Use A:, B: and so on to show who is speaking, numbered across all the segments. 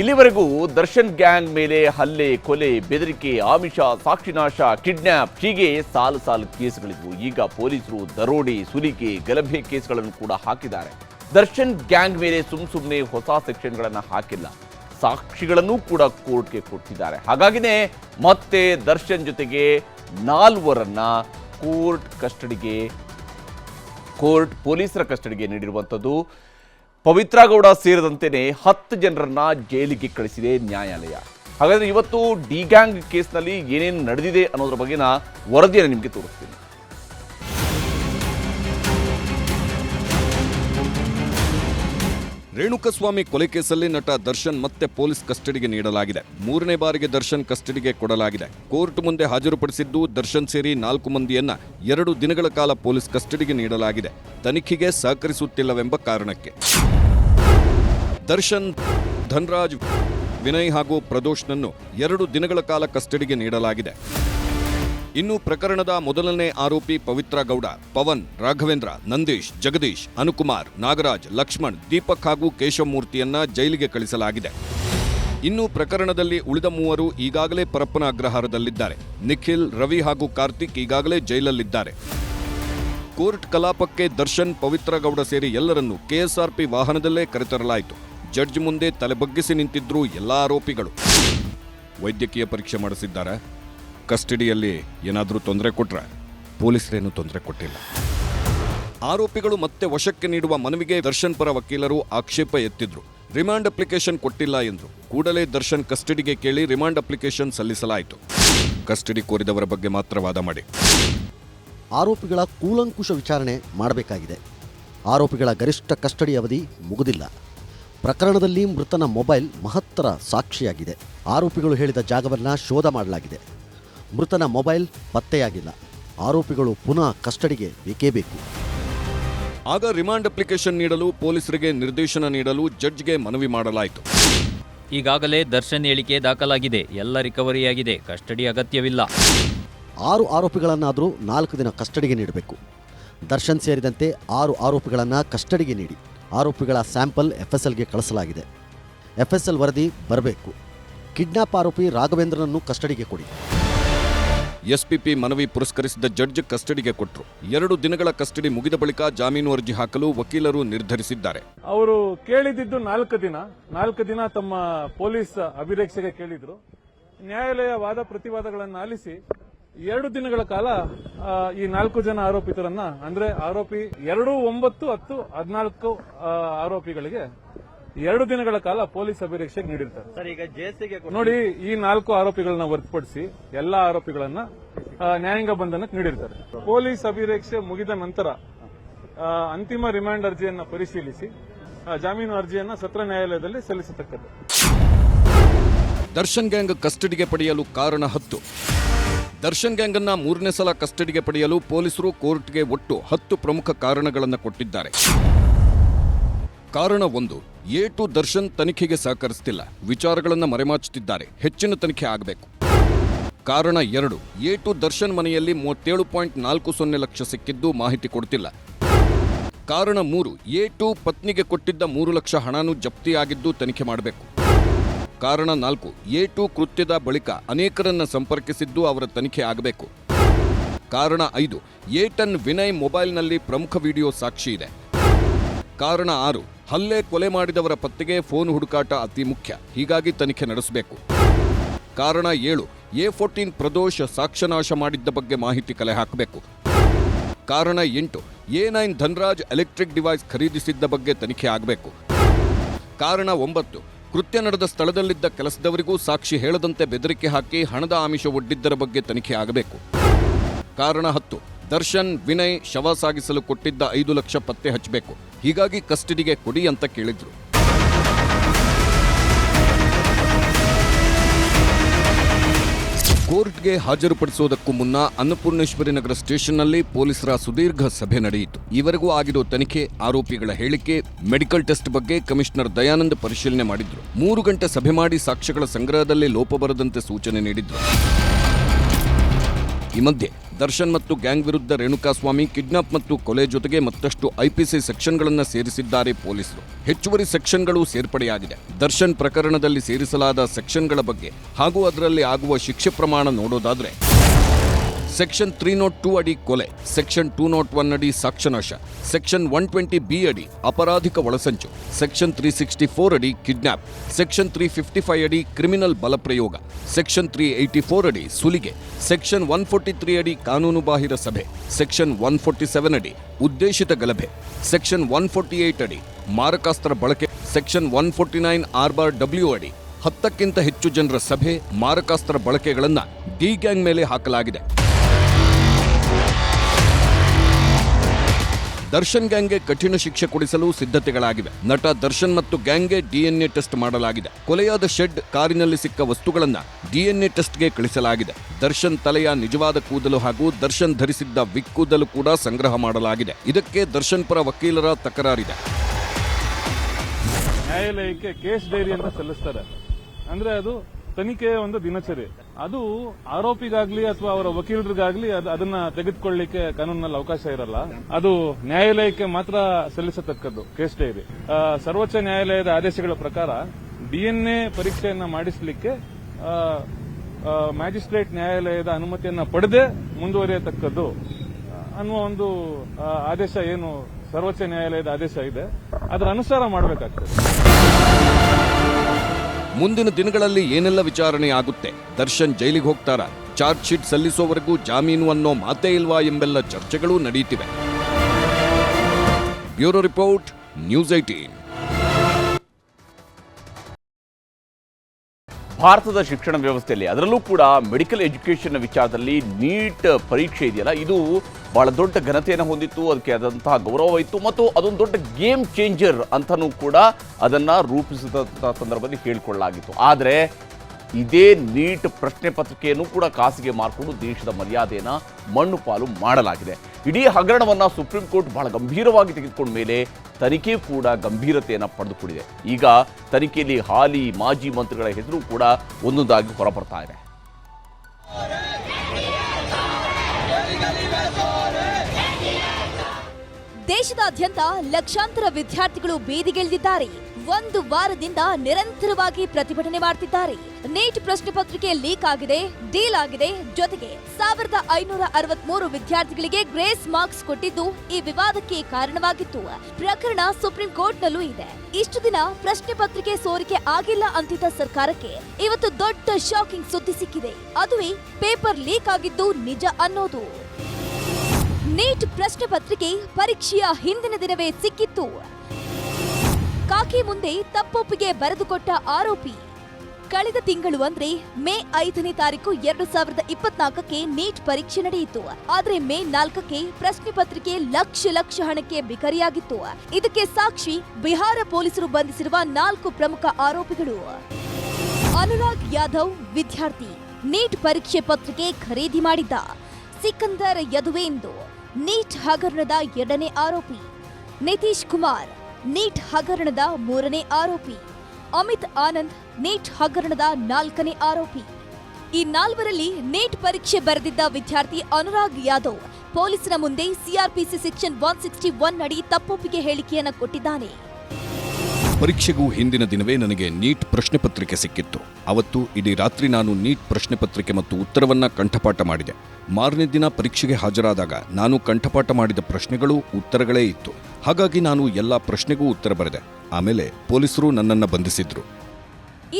A: ಇಲ್ಲಿವರೆಗೂ ದರ್ಶನ್ ಗ್ಯಾಂಗ್ ಮೇಲೆ ಹಲ್ಲೆ, ಕೊಲೆ, ಬೆದರಿಕೆ, ಆಮಿಷ ಸಾಕ್ಷಿನಾಶ ಕಿಡ್ನ್ಯಾಪ್ ಹೀಗೆ ಸಾಲು ಸಾಲು ಕೇಸ್ಗಳಿದ್ವು. ಈಗ ಪೊಲೀಸರು ದರೋಡೆ, ಸುಲಿಗೆ, ಗಲಭೆ ಕೇಸ್ಗಳನ್ನು ಕೂಡ ಹಾಕಿದ್ದಾರೆ. ದರ್ಶನ್ ಗ್ಯಾಂಗ್ ಮೇಲೆ ಸುಮ್ ಸುಮ್ಮನೆ ಹೊಸ ಸೆಕ್ಷನ್ಗಳನ್ನು ಹಾಕಿಲ್ಲ. ಸಾಕ್ಷಿಗಳನ್ನು ಕೂಡ ಕೋರ್ಟ್ಗೆ ಕೊಟ್ಟಿದ್ದಾರೆ. ಹಾಗಾಗಿನೇ ಮತ್ತೆ ದರ್ಶನ್ ಜೊತೆಗೆ ನಾಲ್ವರನ್ನ ಕೋರ್ಟ್ ಕಸ್ಟಡಿಗೆ, ಕೋರ್ಟ್ ಪೊಲೀಸರ ಕಸ್ಟಡಿಗೆ ನೀಡಿರುವಂಥದ್ದು. ಪವಿತ್ರ ಗೌಡ ಸೇರಿದಂತೆಯೇ ಹತ್ತು ಜನರನ್ನ ಜೈಲಿಗೆ ಕಳಿಸಿದೆ ನ್ಯಾಯಾಲಯ. ಹಾಗಾದ್ರೆ ಇವತ್ತು ಡಿ ಗ್ಯಾಂಗ್ ಕೇಸ್ನಲ್ಲಿ ಏನೇನು ನಡೆದಿದೆ ಅನ್ನೋದ್ರ ಬಗ್ಗೆನ ವರದಿಯನ್ನು ನಿಮಗೆ ತೋರಿಸ್ತೀನಿ.
B: ರೇಣುಕಸ್ವಾಮಿ ಕೊಲೆ ಕೇಸಲ್ಲಿ ನಟ ದರ್ಶನ್ ಮತ್ತೆ ಪೊಲೀಸ್ ಕಸ್ಟಡಿಗೆ ನೀಡಲಾಗಿದೆ. ಮೂರನೇ ಬಾರಿಗೆ ದರ್ಶನ್ ಕಸ್ಟಡಿಗೆ ಕೊಡಲಾಗಿದೆ. ಕೋರ್ಟ್ ಮುಂದೆ ಹಾಜರುಪಡಿಸಿದ್ದು ದರ್ಶನ್ ಸೇರಿ ನಾಲ್ಕು ಮಂದಿಯನ್ನ ಎರಡು ದಿನಗಳ ಕಾಲ ಪೊಲೀಸ್ ಕಸ್ಟಡಿಗೆ ನೀಡಲಾಗಿದೆ. ತನಿಖೆಗೆ ಸಹಕರಿಸುತ್ತಿಲ್ಲವೆಂಬ ಕಾರಣಕ್ಕೆ. ದರ್ಶನ್, ಧನ್ರಾಜ್, ವಿನಯ್ ಹಾಗೂ ಪ್ರದೋಷ್ನನ್ನು ಎರಡು ದಿನಗಳ ಕಾಲ ಕಸ್ಟಡಿಗೆ ನೀಡಲಾಗಿದೆ. ಇನ್ನು ಪ್ರಕರಣದ ಮೊದಲನೇ ಆರೋಪಿ ಪವಿತ್ರ ಗೌಡ, ಪವನ್, ರಾಘವೇಂದ್ರ, ನಂದೀಶ್, ಜಗದೀಶ್, ಅನುಕುಮಾರ್, ನಾಗರಾಜ್, ಲಕ್ಷ್ಮಣ್, ದೀಪಕ್ ಹಾಗೂ ಕೇಶವಮೂರ್ತಿಯನ್ನ ಜೈಲಿಗೆ ಕಳಿಸಲಾಗಿದೆ. ಇನ್ನು ಪ್ರಕರಣದಲ್ಲಿ ಉಳಿದ ಮೂವರು ಈಗಾಗಲೇ ಪರಪ್ಪನ ಅಗ್ರಹಾರದಲ್ಲಿದ್ದಾರೆ ನಿಖಿಲ್, ರವಿ ಹಾಗೂ ಕಾರ್ತಿಕ್ ಈಗಾಗಲೇ ಜೈಲಲ್ಲಿದ್ದಾರೆ. ಕೋರ್ಟ್ ಕಲಾಪಕ್ಕೆ ದರ್ಶನ್, ಪವಿತ್ರ ಗೌಡ ಸೇರಿ ಎಲ್ಲರನ್ನೂ ಕೆಎಸ್ಆರ್ಪಿ ವಾಹನದಲ್ಲೇ ಕರೆತರಲಾಯಿತು. ಜಡ್ಜ್ ಮುಂದೆ ತಲೆಬಗ್ಗಿಸಿ ನಿಂತಿದ್ರು ಎಲ್ಲ ಆರೋಪಿಗಳು. ವೈದ್ಯಕೀಯ ಪರೀಕ್ಷೆ ಮಾಡಿಸಿದ್ದಾರೆ. ಕಸ್ಟಡಿಯಲ್ಲಿ ಏನಾದರೂ ತೊಂದರೆ ಕೊಟ್ರೆ ಪೊಲೀಸರೇನು ತೊಂದರೆ ಕೊಟ್ಟಿಲ್ಲ. ಆರೋಪಿಗಳು ಮತ್ತೆ ವಶಕ್ಕೆ ನೀಡುವ ಮನವಿಗೆ ದರ್ಶನ್ ಪರ ವಕೀಲರು ಆಕ್ಷೇಪ ಎತ್ತಿದ್ರು. ರಿಮಾಂಡ್ ಅಪ್ಲಿಕೇಶನ್ ಕೊಟ್ಟಿಲ್ಲ ಎಂದು ಕೂಡಲೇ ದರ್ಶನ್ ಕಸ್ಟಡಿಗೆ ಕೇಳಿ ರಿಮಾಂಡ್ ಅಪ್ಲಿಕೇಶನ್ ಸಲ್ಲಿಸಲಾಯಿತು. ಕಸ್ಟಡಿ ಕೋರಿದವರ ಬಗ್ಗೆ ಮಾತ್ರ ವಾದ ಮಾಡಿ.
C: ಆರೋಪಿಗಳ ಕೂಲಂಕುಷ ವಿಚಾರಣೆ ಮಾಡಬೇಕಾಗಿದೆ. ಆರೋಪಿಗಳ ಗರಿಷ್ಠ ಕಸ್ಟಡಿ ಅವಧಿ ಮುಗುದಿಲ್ಲ. ಪ್ರಕರಣದಲ್ಲಿ ಮೃತನ ಮೊಬೈಲ್ ಮಹತ್ತರ ಸಾಕ್ಷಿಯಾಗಿದೆ. ಆರೋಪಿಗಳು ಹೇಳಿದ ಜಾಗವನ್ನು ಶೋಧ ಮಾಡಲಾಗಿದೆ. ಮೃತನ ಮೊಬೈಲ್ ಪತ್ತೆಯಾಗಿಲ್ಲ. ಆರೋಪಿಗಳು ಪುನಃ ಕಸ್ಟಡಿಗೆ ಬೇಕೇ ಬೇಕು.
B: ಆಗ ರಿಮಾಂಡ್ ಅಪ್ಲಿಕೇಶನ್ ನೀಡಲು ಪೊಲೀಸರಿಗೆ ನಿರ್ದೇಶನ ನೀಡಲು ಜಡ್ಜ್ಗೆ ಮನವಿ ಮಾಡಲಾಯಿತು.
D: ಈಗಾಗಲೇ ದರ್ಶನ್ ಹೇಳಿಕೆ ದಾಖಲಾಗಿದೆ. ಎಲ್ಲ ರಿಕವರಿಯಾಗಿದೆ ಕಸ್ಟಡಿ ಅಗತ್ಯವಿಲ್ಲ.
C: ಆರು ಆರೋಪಿಗಳನ್ನಾದರೂ ನಾಲ್ಕು ದಿನ ಕಸ್ಟಡಿಗೆ ನೀಡಬೇಕು. ದರ್ಶನ್ ಸೇರಿದಂತೆ ಆರು ಆರೋಪಿಗಳನ್ನು ಕಸ್ಟಡಿಗೆ ನೀಡಿ. ಆರೋಪಿಗಳ ಸ್ಯಾಂಪಲ್ ಎಫ್ಎಸ್ಎಲ್ಗೆ ಎಸ್ ಎಲ್ಗೆ ಕಳಿಸಲಾಗಿದೆ. ಎಫ್ಎಸ್ಎಲ್ ಎಸ್ ಎಲ್ ವರದಿ ಬರಬೇಕು. ಕಿಡ್ನಾಪ್ ಆರೋಪಿ ರಾಘವೇಂದ್ರನನ್ನು ಕಸ್ಟಡಿಗೆ ಕೊಡಿ.
B: ಎಸ್ಪಿಪಿ ಮನವಿ ಪುರಸ್ಕರಿಸಿದ ಜಡ್ಜ್ ಕಸ್ಟಡಿಗೆ ಕೊಟ್ಟರು ಎರಡು ದಿನಗಳ ಕಸ್ಟಡಿ ಮುಗಿದ ಬಳಿಕ ಜಾಮೀನು ಅರ್ಜಿ ಹಾಕಲು ವಕೀಲರು ನಿರ್ಧರಿಸಿದ್ದಾರೆ.
E: ಅವರು ಕೇಳಿದ್ದು ನಾಲ್ಕು ದಿನ. ನಾಲ್ಕು ದಿನ ತಮ್ಮ ಪೊಲೀಸ್ ಅಭಿರಕ್ಷೆಗೆ ಕೇಳಿದ್ರು. ನ್ಯಾಯಾಲಯ ವಾದ ಪ್ರತಿವಾದಗಳನ್ನು ಆಲಿಸಿ ಎರಡು ದಿನಗಳ ಕಾಲ ಈ ನಾಲ್ಕು ಜನ ಆರೋಪಿತರನ್ನ ಅಂದ್ರೆ ಆರೋಪಿ ಎರಡು ಒಂಬತ್ತು ಹತ್ತು ಹದಿನಾಲ್ಕು ಆರೋಪಿಗಳಿಗೆ ಎರಡು ದಿನಗಳ ಕಾಲ ಪೊಲೀಸ್ ಅಭಿರಕ್ಷೆಗೆ ನೀಡಿರ್ತಾರೆ. ನೋಡಿ ಈ ನಾಲ್ಕು ಆರೋಪಿಗಳನ್ನ ಹೊರತುಪಡಿಸಿ ಎಲ್ಲಾ ಆರೋಪಿಗಳನ್ನ ನ್ಯಾಯಾಂಗ ಬಂಧನಕ್ಕೆ ನೀಡಿರ್ತಾರೆ. ಪೊಲೀಸ್ ಅಭಿರಕ್ಷೆ ಮುಗಿದ ನಂತರ ಅಂತಿಮ ರಿಮಾಂಡ್ ಅರ್ಜಿಯನ್ನ ಪರಿಶೀಲಿಸಿ ಜಾಮೀನು ಅರ್ಜಿಯನ್ನ ಸತ್ರ ನ್ಯಾಯಾಲಯದಲ್ಲಿ ಸಲ್ಲಿಸತಕ್ಕದ್ದು.
B: ದರ್ಶನ್ ಗ್ಯಾಂಗ್ ಕಸ್ಟಡಿಗೆ ಪಡೆಯಲು ಕಾರಣ ಹತ್ತು. ದರ್ಶನ್ ಗ್ಯಾಂಗ್ ಅನ್ನ ಮೂರನೇ ಸಲ ಕಸ್ಟಡಿಗೆ ಪಡೆಯಲು ಪೊಲೀಸರು ಕೋರ್ಟ್ಗೆ ಒಟ್ಟು ಹತ್ತು ಪ್ರಮುಖ ಕಾರಣಗಳನ್ನು ಕೊಟ್ಟಿದ್ದಾರೆ. ಕಾರಣ ಒಂದು, ಎ ಟು ದರ್ಶನ್ ತನಿಖೆಗೆ ಸಹಕರಿಸುತ್ತಿಲ್ಲ ವಿಚಾರಗಳನ್ನು ಮರೆಮಾಚುತ್ತಿದ್ದಾರೆ. ಹೆಚ್ಚಿನ ತನಿಖೆ ಆಗಬೇಕು. ಕಾರಣ ಎರಡು, ಎ ಟು ದರ್ಶನ್ ಮನೆಯಲ್ಲಿ ಮೂವತ್ತೇಳು ಪಾಯಿಂಟ್ ನಾಲ್ಕು ಸೊನ್ನೆ ಲಕ್ಷ ಸಿಕ್ಕಿದ್ದು ಮಾಹಿತಿ ಕೊಡ್ತಿಲ್ಲ. ಕಾರಣ ಮೂರು, ಎ ಟು ಪತ್ನಿಗೆ ಕೊಟ್ಟಿದ್ದ ಮೂರು ಲಕ್ಷ ಹಣನೂ ಜಪ್ತಿಯಾಗಿದ್ದು ತನಿಖೆ ಮಾಡಬೇಕು. ಕಾರಣ ನಾಲ್ಕು. ಎ ಟು ಕೃತ್ಯದ ಬಳಿಕ ಅನೇಕರನ್ನ ಸಂಪರ್ಕಿಸಿದ್ದು ಅವರ ತನಿಖೆ ಆಗಬೇಕು. ಕಾರಣ ಐದು. ಎ ಟನ್ ವಿನಯ್ ಮೊಬೈಲ್ನಲ್ಲಿ ಪ್ರಮುಖ ವಿಡಿಯೋ ಸಾಕ್ಷಿ ಇದೆ. ಕಾರಣ ಆರು. ಹಲ್ಲೆ ಕೊಲೆ ಮಾಡಿದವರ ಪತ್ತೆಗೆ ಫೋನ್ ಹುಡುಕಾಟ ಅತಿ ಮುಖ್ಯ. ಹೀಗಾಗಿ ತನಿಖೆ ನಡೆಸಬೇಕು. ಕಾರಣ ಏಳು. ಎ ಫೋರ್ಟೀನ್ ಪ್ರದೋಷ ಸಾಕ್ಷ್ಯನಾಶ ಮಾಡಿದ್ದ ಬಗ್ಗೆ ಮಾಹಿತಿ ಕಲೆ ಹಾಕಬೇಕು. ಕಾರಣ ಎಂಟು. A nine Dhanraj electric device ಖರೀದಿಸಿದ್ದ ಬಗ್ಗೆ ತನಿಖೆ ಆಗಬೇಕು. ಕಾರಣ ಒಂಬತ್ತು. ಕೃತ್ಯ ನಡೆದ ಸ್ಥಳದಲ್ಲಿದ್ದ ಕೆಲಸದವರಿಗೂ ಸಾಕ್ಷಿ ಹೇಳದಂತೆ ಬೆದರಿಕೆ ಹಾಕಿ ಹಣದ ಆಮಿಷ ಒಡ್ಡಿದ್ದರ ಬಗ್ಗೆ ತನಿಖೆ ಆಗಬೇಕು. ಕಾರಣ ಹತ್ತು. ದರ್ಶನ್, ವಿನಯ್ ಶವ ಸಾಗಿಸಲು ಕೊಟ್ಟಿದ್ದ ಐದು ಲಕ್ಷ ಪತ್ತೆ ಹಚ್ಚಬೇಕು. ಹೀಗಾಗಿ ಕಸ್ಟಡಿಗೆ ಕೊಡಿ ಅಂತ ಕೇಳಿದ್ರು. ಕೋರ್ಟ್ಗೆ ಹಾಜರುಪಡಿಸುವುದಕ್ಕೂ ಮುನ್ನ ಅನ್ನಪೂರ್ಣೇಶ್ವರಿ ನಗರ ಸ್ಟೇಷನ್ನಲ್ಲಿ ಪೊಲೀಸರ ಸುದೀರ್ಘ ಸಭೆ ನಡೆಯಿತು. ಈವರೆಗೂ ಆಗಿರೋ ತನಿಖೆ, ಆರೋಪಿಗಳ ಹೇಳಿಕೆ, ಮೆಡಿಕಲ್ ಟೆಸ್ಟ್ ಬಗ್ಗೆ ಕಮಿಷನರ್ ದಯಾನಂದ್ ಪರಿಶೀಲನೆ ಮಾಡಿದ್ರು. ಮೂರು ಗಂಟೆ ಸಭೆ ಮಾಡಿ ಸಾಕ್ಷ್ಯಗಳ ಸಂಗ್ರಹದಲ್ಲಿ ಲೋಪ ಬರದಂತೆ ಸೂಚನೆ ನೀಡಿದ್ರು. ಈ ಮಧ್ಯೆ ದರ್ಶನ್ ಮತ್ತು ಗ್ಯಾಂಗ್ ವಿರುದ್ಧ ರೇಣುಕಾಸ್ವಾಮಿ ಕಿಡ್ನಾಪ್ ಮತ್ತು ಕೊಲೆ ಜೊತೆಗೆ ಮತ್ತಷ್ಟು ಐಪಿಸಿ ಸೆಕ್ಷನ್ಗಳನ್ನು ಸೇರಿಸಿದ್ದಾರೆ ಪೊಲೀಸರು. ಹೆಚ್ಚುವರಿ ಸೆಕ್ಷನ್ಗಳು ಸೇರ್ಪಡೆಯಾಗಿದೆ. ದರ್ಶನ್ ಪ್ರಕರಣದಲ್ಲಿ ಸೇರಿಸಲಾದ ಸೆಕ್ಷನ್ಗಳ ಬಗ್ಗೆ ಹಾಗೂ ಅದರಲ್ಲಿ ಆಗುವ ಶಿಕ್ಷೆ ಪ್ರಮಾಣ ನೋಡೋದಾದ್ರೆ ಸೆಕ್ಷನ್ ತ್ರೀ ನಾಟ್ ಟೂ ಅಡಿ ಕೊಲೆ. ಸೆಕ್ಷನ್ ಟೂ ನಾಟ್ ಒನ್ ಅಡಿ ಸಾಕ್ಷನಾಶ ಸೆಕ್ಷನ್ ಒನ್ ಟ್ವೆಂಟಿ ಬಿ ಅಡಿ ಅಪರಾಧಿಕ ಒಳಸಂಚು. ಸೆಕ್ಷನ್ ತ್ರೀ ಸಿಕ್ಸ್ಟಿ ಫೋರ್ ಅಡಿ kidnap section three fifty five ಅಡಿ ಕ್ರಿಮಿನಲ್ ಬಲಪ್ರಯೋಗ. ಸೆಕ್ಷನ್ ತ್ರೀ ಏಯ್ಟಿ ಫೋರ್ ಅಡಿ ಸುಲಿಗೆ. ಸೆಕ್ಷನ್ ಒನ್ ಫೋರ್ಟಿ ತ್ರೀ ಅಡಿ ಕಾನೂನುಬಾಹಿರ ಸಭೆ. ಸೆಕ್ಷನ್ ಒನ್ ಫೋರ್ಟಿ ಸೆವೆನ್ ಅಡಿ ಉದ್ದೇಶಿತ ಗಲಭೆ. ಸೆಕ್ಷನ್ ಒನ್ ಫೋರ್ಟಿ ಏಟ್ ಅಡಿ ಮಾರಕಾಸ್ತ್ರ ಬಳಕೆ. Section one forty nine R bar W ಅಡಿ ಹತ್ತಕ್ಕಿಂತ ಹೆಚ್ಚು ಜನರ ಸಭೆ ಮಾರಕಾಸ್ತ್ರ ಬಳಕೆಗಳನ್ನು ಡಿ ಗ್ಯಾಂಗ್ ಮೇಲೆ ಹಾಕಲಾಗಿದೆ. ದರ್ಶನ್ ಗ್ಯಾಂಗ್ಗೆ ಕಠಿಣ ಶಿಕ್ಷೆ ಕೊಡಿಸಲು ಸಿದ್ಧತೆಗಳಾಗಿವೆ. ನಟ ದರ್ಶನ್ ಮತ್ತು ಗ್ಯಾಂಗ್ಗೆ ಡಿಎನ್ಎ ಟೆಸ್ಟ್ ಮಾಡಲಾಗಿದೆ. ಕೊಲೆಯಾದ ಶೆಡ್ ಕಾರಿನಲ್ಲಿ ಸಿಕ್ಕ ವಸ್ತುಗಳನ್ನ ಡಿಎನ್ಎ ಟೆಸ್ಟ್ಗೆ ಕಳಿಸಲಾಗಿದೆ. ದರ್ಶನ್ ತಲೆಯ ನಿಜವಾದ ಕೂದಲು ಹಾಗೂ ದರ್ಶನ್ ಧರಿಸಿದ್ದ ವಿಕ್ಕೂದಲು ಕೂಡ ಸಂಗ್ರಹ ಮಾಡಲಾಗಿದೆ. ಇದಕ್ಕೆ ದರ್ಶನ್ ಪರ ವಕೀಲರ ತಕರಾರಿದೆ.
E: ನ್ಯಾಯಾಲಯಕ್ಕೆ ಕೇಸ್ ಡೈರಿ ಅಂತ ಸಲ್ಲಿಸ್ತಾರೆ. ಅಂದ್ರೆ ಅದು ತನಿಖೆಯ ಒಂದು ದಿನಚರಿ. ಅದು ಆರೋಪಿಗಾಗ್ಲಿ ಅಥವಾ ಅವರ ವಕೀಲರಿಗಾಗ್ಲಿ ಅದ್- ಅದನ್ನ ತೆಗೆದುಕೊಳ್ಳಿಕ್ಕೆ ಕಾನೂನಿನಲ್ಲಿ ಅವಕಾಶ ಇರಲ್ಲ. ಅದು ನ್ಯಾಯಾಲಯಕ್ಕೆ ಮಾತ್ರ ಸಲ್ಲಿಸತಕ್ಕದ್ದು, ಕೇಸ್ ಡೈರಿ. ಸರ್ವೋಚ್ಚ ನ್ಯಾಯಾಲಯದ ಆದೇಶಗಳ ಪ್ರಕಾರ ಡಿಎನ್ಎ ಪರೀಕ್ಷೆಯನ್ನ ಮಾಡಿಸಲಿಕ್ಕೆ ಮ್ಯಾಜಿಸ್ಟ್ರೇಟ್ ನ್ಯಾಯಾಲಯದ ಅನುಮತಿಯನ್ನ ಪಡೆದೇ ಮುಂದುವರಿಯತಕ್ಕದ್ದು ಅನ್ನುವ ಒಂದು ಆದೇಶ ಏನು ಸರ್ವೋಚ್ಚ ನ್ಯಾಯಾಲಯದ ಆದೇಶ ಇದೆ. ಅದರ ಅನುಸಾರ ಮಾಡಬೇಕಾಗ್ತದೆ.
B: ಮುಂದಿನ ದಿನಗಳಲ್ಲಿ ಏನೆಲ್ಲ ವಿಚಾರಣೆ ಆಗುತ್ತೆ? ದರ್ಶನ್ ಜೈಲಿಗೆ ಹೋಗ್ತಾರಾ? ಚಾರ್ಜ್ ಶೀಟ್ ಸಲ್ಲಿಸೋವರೆಗೂ ಜಾಮೀನು ಅನ್ನೋ ಮಾತೇ ಇಲ್ವಾ ಎಂಬೆಲ್ಲ ಚರ್ಚೆಗಳು ನಡೆಯುತ್ತಿವೆ ಬ್ಯೂರೋ ರಿಪೋರ್ಟ್, ನ್ಯೂಸ್ ಐಟೀನ್
A: ಭಾರತದ ಶಿಕ್ಷಣ ವ್ಯವಸ್ಥೆಯಲ್ಲಿ ಅದರಲ್ಲೂ ಕೂಡ ಮೆಡಿಕಲ್ ಎಜುಕೇಷನ್ ವಿಚಾರದಲ್ಲಿ ನೀಟ್ ಪರೀಕ್ಷೆ ಇದೆಯಲ್ಲ, ಇದು ಬಹಳ ದೊಡ್ಡ ಘನತೆಯನ್ನು ಹೊಂದಿತ್ತು, ಅದಕ್ಕೆ ಆದಂತಹ ಗೌರವ ಇತ್ತು ಮತ್ತು ಅದೊಂದು ದೊಡ್ಡ ಗೇಮ್ ಚೇಂಜರ್ ಅಂತಲೂ ಕೂಡ ಅದನ್ನು ರೂಪಿಸಿದಂಥ ಸಂದರ್ಭದಲ್ಲಿ ಹೇಳಿಕೊಳ್ಳಲಾಗಿತ್ತು. ಆದರೆ ಇದೇ ನೀಟ್ ಪ್ರಶ್ನೆ ಪತ್ರಿಕೆಯನ್ನು ಕೂಡ ಖಾಸಗಿ ಮಾರ್ಕೊಂಡು ದೇಶದ ಮರ್ಯಾದೆಯನ್ನು ಮಣ್ಣು ಪಾಲು ಮಾಡಲಾಗಿದೆ. ಇಡೀ ಹಗರಣವನ್ನು ಸುಪ್ರೀಂ ಕೋರ್ಟ್ ಬಹಳ ಗಂಭೀರವಾಗಿ ತೆಗೆದುಕೊಂಡ ಮೇಲೆ ತನಿಖೆ ಕೂಡ ಗಂಭೀರತೆಯನ್ನು ಪಡೆದುಕೊಂಡಿದೆ. ಈಗ ತನಿಖೆಯಲ್ಲಿ ಹಾಲಿ, ಮಾಜಿ ಮಂತ್ರಿಗಳ ಹೆಸರು ಕೂಡ ಒಂದೊಂದಾಗಿ ಹೊರಬರ್ತಾ ಇದೆ.
F: ದೇಶದಾದ್ಯಂತ ಲಕ್ಷಾಂತರ ವಿದ್ಯಾರ್ಥಿಗಳು ಬೀದಿಗಿಳಿದಿದ್ದಾರೆ. ಒಂದು ವಾರದಿಂದ ನಿರಂತರವಾಗಿ ಪ್ರತಿಭಟನೆ ಮಾಡ್ತಿದ್ದಾರೆ. ನೀಟ್ ಪ್ರಶ್ನೆ ಪತ್ರಿಕೆ ಲೀಕ್ ಆಗಿದೆ, ಡೀಲ್ ಆಗಿದೆ. ಜೊತೆಗೆ ಸಾವಿರದ ಐನೂರ ಅರವತ್ಮೂರು ವಿದ್ಯಾರ್ಥಿಗಳಿಗೆ ಗ್ರೇಸ್ ಮಾರ್ಕ್ಸ್ ಕೊಟ್ಟಿದ್ದು ಈ ವಿವಾದಕ್ಕೆ ಕಾರಣವಾಗಿತ್ತು. ಪ್ರಕರಣ ಸುಪ್ರೀಂ ಕೋರ್ಟ್ನಲ್ಲೂ ಇದೆ. ಇಷ್ಟು ದಿನ ಪ್ರಶ್ನೆ ಪತ್ರಿಕೆ ಸೋರಿಕೆ ಆಗಿಲ್ಲ ಅಂತಿದ್ದ ಸರ್ಕಾರಕ್ಕೆ ಇವತ್ತು ದೊಡ್ಡ ಶಾಕಿಂಗ್ ಸುದ್ದಿ ಸಿಕ್ಕಿದೆ. ಅದುವೇ ಪೇಪರ್ ಲೀಕ್ ಆಗಿದ್ದು ನಿಜ ಅನ್ನೋದು. ನೀಟ್ ಪ್ರಶ್ನೆ ಪತ್ರಿಕೆ ಪರೀಕ್ಷೆಯ ಹಿಂದಿನ ದಿನವೇ ಸಿಕ್ಕಿತ್ತು. ಕಾಕಿ ಮುಂದೆ ತಪ್ಪೊಪ್ಪಿಗೆ ಬರೆದುಕೊಟ್ಟ ಆರೋಪಿ. ಕಳೆದ ತಿಂಗಳು ಅಂದ್ರೆ ಮೇ ಐದನೇ ತಾರೀಕು ಎರಡು ಸಾವಿರದ ಇಪ್ಪತ್ನಾಲ್ಕಕ್ಕೆ ನೀಟ್ ಪರೀಕ್ಷೆ ನಡೆಯಿತು. ಆದ್ರೆ ಮೇ ನಾಲ್ಕಕ್ಕೆ ಪ್ರಶ್ನೆ ಪತ್ರಿಕೆ ಲಕ್ಷ ಲಕ್ಷ ಹಣಕ್ಕೆ ಬಿಕರಿಯಾಗಿತ್ತು. ಇದಕ್ಕೆ ಸಾಕ್ಷಿ ಬಿಹಾರ ಪೊಲೀಸರು ಬಂಧಿಸಿರುವ ನಾಲ್ಕು ಪ್ರಮುಖ ಆರೋಪಿಗಳು. ಅನುರಾಗ್ ಯಾದವ್, ವಿದ್ಯಾರ್ಥಿ, ನೀಟ್ ಪರೀಕ್ಷೆ ಪತ್ರಿಕೆ ಖರೀದಿ ಮಾಡಿದ್ದ. ಸಿಕಂದರ್ ಯದುವೇಂದು ನೀಟ್ ಹಗರಣದ ಎರಡನೇ ಆರೋಪಿ. ನಿತೀಶ್ ಕುಮಾರ್ ನೀಟ್ ಹಗರಣದ ಮೂರನೇ ಆರೋಪಿ. ಅಮಿತ್ ಆನಂದ್ ನೀಟ್ ಹಗರಣದ ನಾಲ್ಕನೇ ಆರೋಪಿ. ಈ ನಾಲ್ವರಲ್ಲಿ ನೀಟ್ ಪರೀಕ್ಷೆ ಬರೆದಿದ್ದ ವಿದ್ಯಾರ್ಥಿ ಅನುರಾಗ್ ಯಾದವ್ ಪೊಲೀಸರ ಮುಂದೆ CrPC section one sixty one ಅಡಿ ತಪ್ಪೊಪ್ಪಿಗೆ ಹೇಳಿಕೆಯನ್ನು ಕೊಟ್ಟಿದ್ದಾನೆ.
B: ಪರೀಕ್ಷೆಗೂ ಹಿಂದಿನ ದಿನವೇ ನನಗೆ ನೀಟ್ ಪ್ರಶ್ನೆ ಪತ್ರಿಕೆ ಸಿಕ್ಕಿತ್ತು. ಅವತ್ತು ಇಡೀ ರಾತ್ರಿ ನಾನು ನೀಟ್ ಪ್ರಶ್ನೆ ಪತ್ರಿಕೆ ಮತ್ತು ಉತ್ತರವನ್ನ ಕಂಠಪಾಠ ಮಾಡಿದೆ. ಮಾರನೇ ದಿನ ಪರೀಕ್ಷೆಗೆ ಹಾಜರಾದಾಗ ನಾನು ಕಂಠಪಾಠ ಮಾಡಿದ ಪ್ರಶ್ನೆಗಳು ಉತ್ತರಗಳೇ ಇತ್ತು. ಹಾಗಾಗಿ ನಾನು ಎಲ್ಲ ಪ್ರಶ್ನೆಗೂ ಉತ್ತರ ಬರೆದೆ. ಆಮೇಲೆ ಪೊಲೀಸರು ನನ್ನನ್ನು ಬಂಧಿಸಿದ್ರು.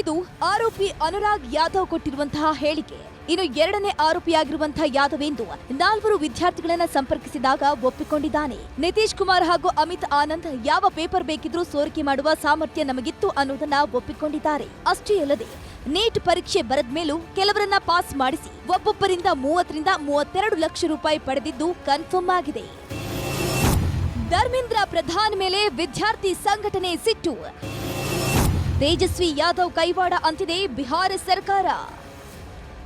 F: ಇದು ಆರೋಪಿ ಅನುರಾಗ್ ಯಾದವ್ ಕೊಟ್ಟಿರುವಂತಹ ಹೇಳಿಕೆ. ಇನ್ನು ಎರಡನೇ ಆರೋಪಿಯಾಗಿರುವಂತಹ ಯಾದವ್ ಎಂದು ನಾಲ್ವರು ವಿದ್ಯಾರ್ಥಿಗಳನ್ನ ಸಂಪರ್ಕಿಸಿದಾಗ ಒಪ್ಪಿಕೊಂಡಿದ್ದಾನೆ. ನಿತೀಶ್ ಕುಮಾರ್ ಹಾಗೂ ಅಮಿತ್ ಆನಂದ್ ಯಾವ ಪೇಪರ್ ಬೇಕಿದ್ರೂ ಸೋರಿಕೆ ಮಾಡುವ ಸಾಮರ್ಥ್ಯ ನಮಗಿತ್ತು ಅನ್ನೋದನ್ನ ಒಪ್ಪಿಕೊಂಡಿದ್ದಾರೆ. ಅಷ್ಟೇ ಅಲ್ಲದೆ, ನೀಟ್ ಪರೀಕ್ಷೆ ಬರೆದ ಮೇಲೂ ಕೆಲವರನ್ನ ಪಾಸ್ ಮಾಡಿಸಿ ಒಬ್ಬೊಬ್ಬರಿಂದ ಮೂವತ್ತರಿಂದ ಮೂವತ್ತೆರಡು ಲಕ್ಷ ರೂಪಾಯಿ ಪಡೆದಿದ್ದು ಕನ್ಫರ್ಮ್ ಆಗಿದೆ. ಧರ್ಮೇಂದ್ರ ಪ್ರಧಾನ್ ಮೇಲೆ ವಿದ್ಯಾರ್ಥಿ ಸಂಘಟನೆ ಸಿಟ್ಟು. ತೇಜಸ್ವಿ ಯಾದವ್ ಕೈವಾಡ ಅಂತಿದೆ ಬಿಹಾರ ಸರ್ಕಾರ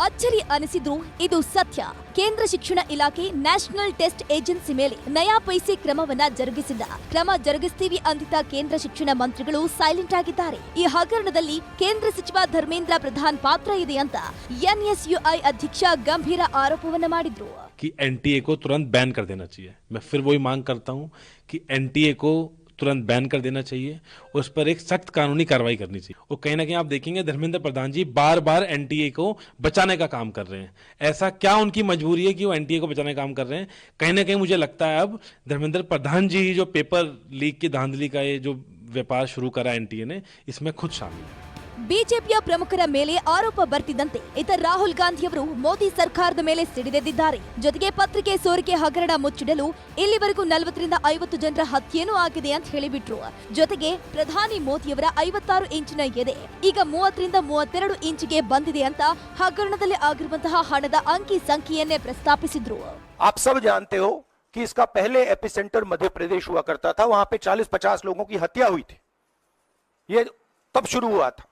F: ಅಚ್ಚರಿ ಅನಿಸಿದ್ರು ಇದು ಸತ್ಯ ಕೇಂದ್ರ ಶಿಕ್ಷಣ ಇಲಾಖೆ ನ್ಯಾಷನಲ್ ಟೆಸ್ಟ್ ಏಜೆನ್ಸಿ ಮೇಲೆ ನಯಾ ಪೈಸೆ ಕ್ರಮವನ್ನ ಜರುಗಿಸಿಲ್ಲ ಕ್ರಮ ಜರುಗಿಸ್ತೀವಿ ಅಂದಿದ್ದ ಕೇಂದ್ರ ಶಿಕ್ಷಣ ಮಂತ್ರಿಗಳು ಸೈಲೆಂಟ್ ಆಗಿದ್ದಾರೆ ಈ ಹಗರಣದಲ್ಲಿ ಕೇಂದ್ರ ಸಚಿವ ಧರ್ಮೇಂದ್ರ ಪ್ರಧಾನ್ ಪಾತ್ರ ಇದೆ ಅಂತ ಎನ್ಎಸ್ಯುಐ ಅಧ್ಯಕ್ಷ ಗಂಭೀರ ಆರೋಪವನ್ನ ಮಾಡಿದ್ರು
G: कि एनटीए को तुरंत बैन कर देना चाहिए मैं फिर वही मांग करता हूं कि एनटीए को तुरंत बैन कर देना चाहिए, उस पर एक सख्त कानूनी कार्रवाई करनी चाहिए। और कहीं ना कहीं आप देखेंगे, धर्मेंद्र प्रधान जी बार बार एनटीए को बचाने का काम कर रहे हैं। ऐसा क्या उनकी मजबूरी है कि वो एनटीए को बचाने का काम कर रहे हैं? कहीं ना कहीं मुझे लगता है अब धर्मेंद्र प्रधान जी ही जो पेपर लीक की धांधली का ये जो व्यापार शुरू करा एनटीए ने, इसमें खुद शामिल है।
F: ಬಿಜೆಪಿಯ ಪ್ರಮುಖರ ಮೇಲೆ ಆರೋಪ ಬರ್ತಿದ್ದಂತೆ ಇತ ರಾಹುಲ್ ಗಾಂಧಿಯವರು ಮೋದಿ ಸರ್ಕಾರದ ಮೇಲೆ ಸಿಡಿದೆದ್ದಿದ್ದಾರೆ ಜೊತೆಗೆ ಪತ್ರಿಕೆ ಸೋರಿಕೆ ಹಗರಣ ಮುಚ್ಚಿಡಲು ಇಲ್ಲಿವರೆಗೂ ನಲವತ್ತರಿಂದ ಐವತ್ತು ಜನರ ಹತ್ಯೆನೂ ಆಗಿದೆ ಅಂತ ಹೇಳಿಬಿಟ್ರು ಜೊತೆಗೆ ಪ್ರಧಾನಿ ಮೋದಿಯವರ ಐವತ್ತಾರು ಇಂಚಿನ ಎದೆ ಈಗ ಮೂವತ್ತರಿಂದ ಮೂವತ್ತೆರಡು ಇಂಚಿಗೆ ಬಂದಿದೆ ಅಂತ ಹಗರಣದಲ್ಲಿ ಆಗಿರುವಂತಹ ಹಣದ ಅಂಕಿ ಸಂಖ್ಯೆಯನ್ನೇ ಪ್ರಸ್ತಾಪಿಸಿದ್ರು
H: आप सब जानते हो कि इसका पहले एपिसेंटर मध्य प्रदेश हुआ करता था वहां पे 40-50 लोगों की हत्या हुई थी ये तब शुरू हुआ था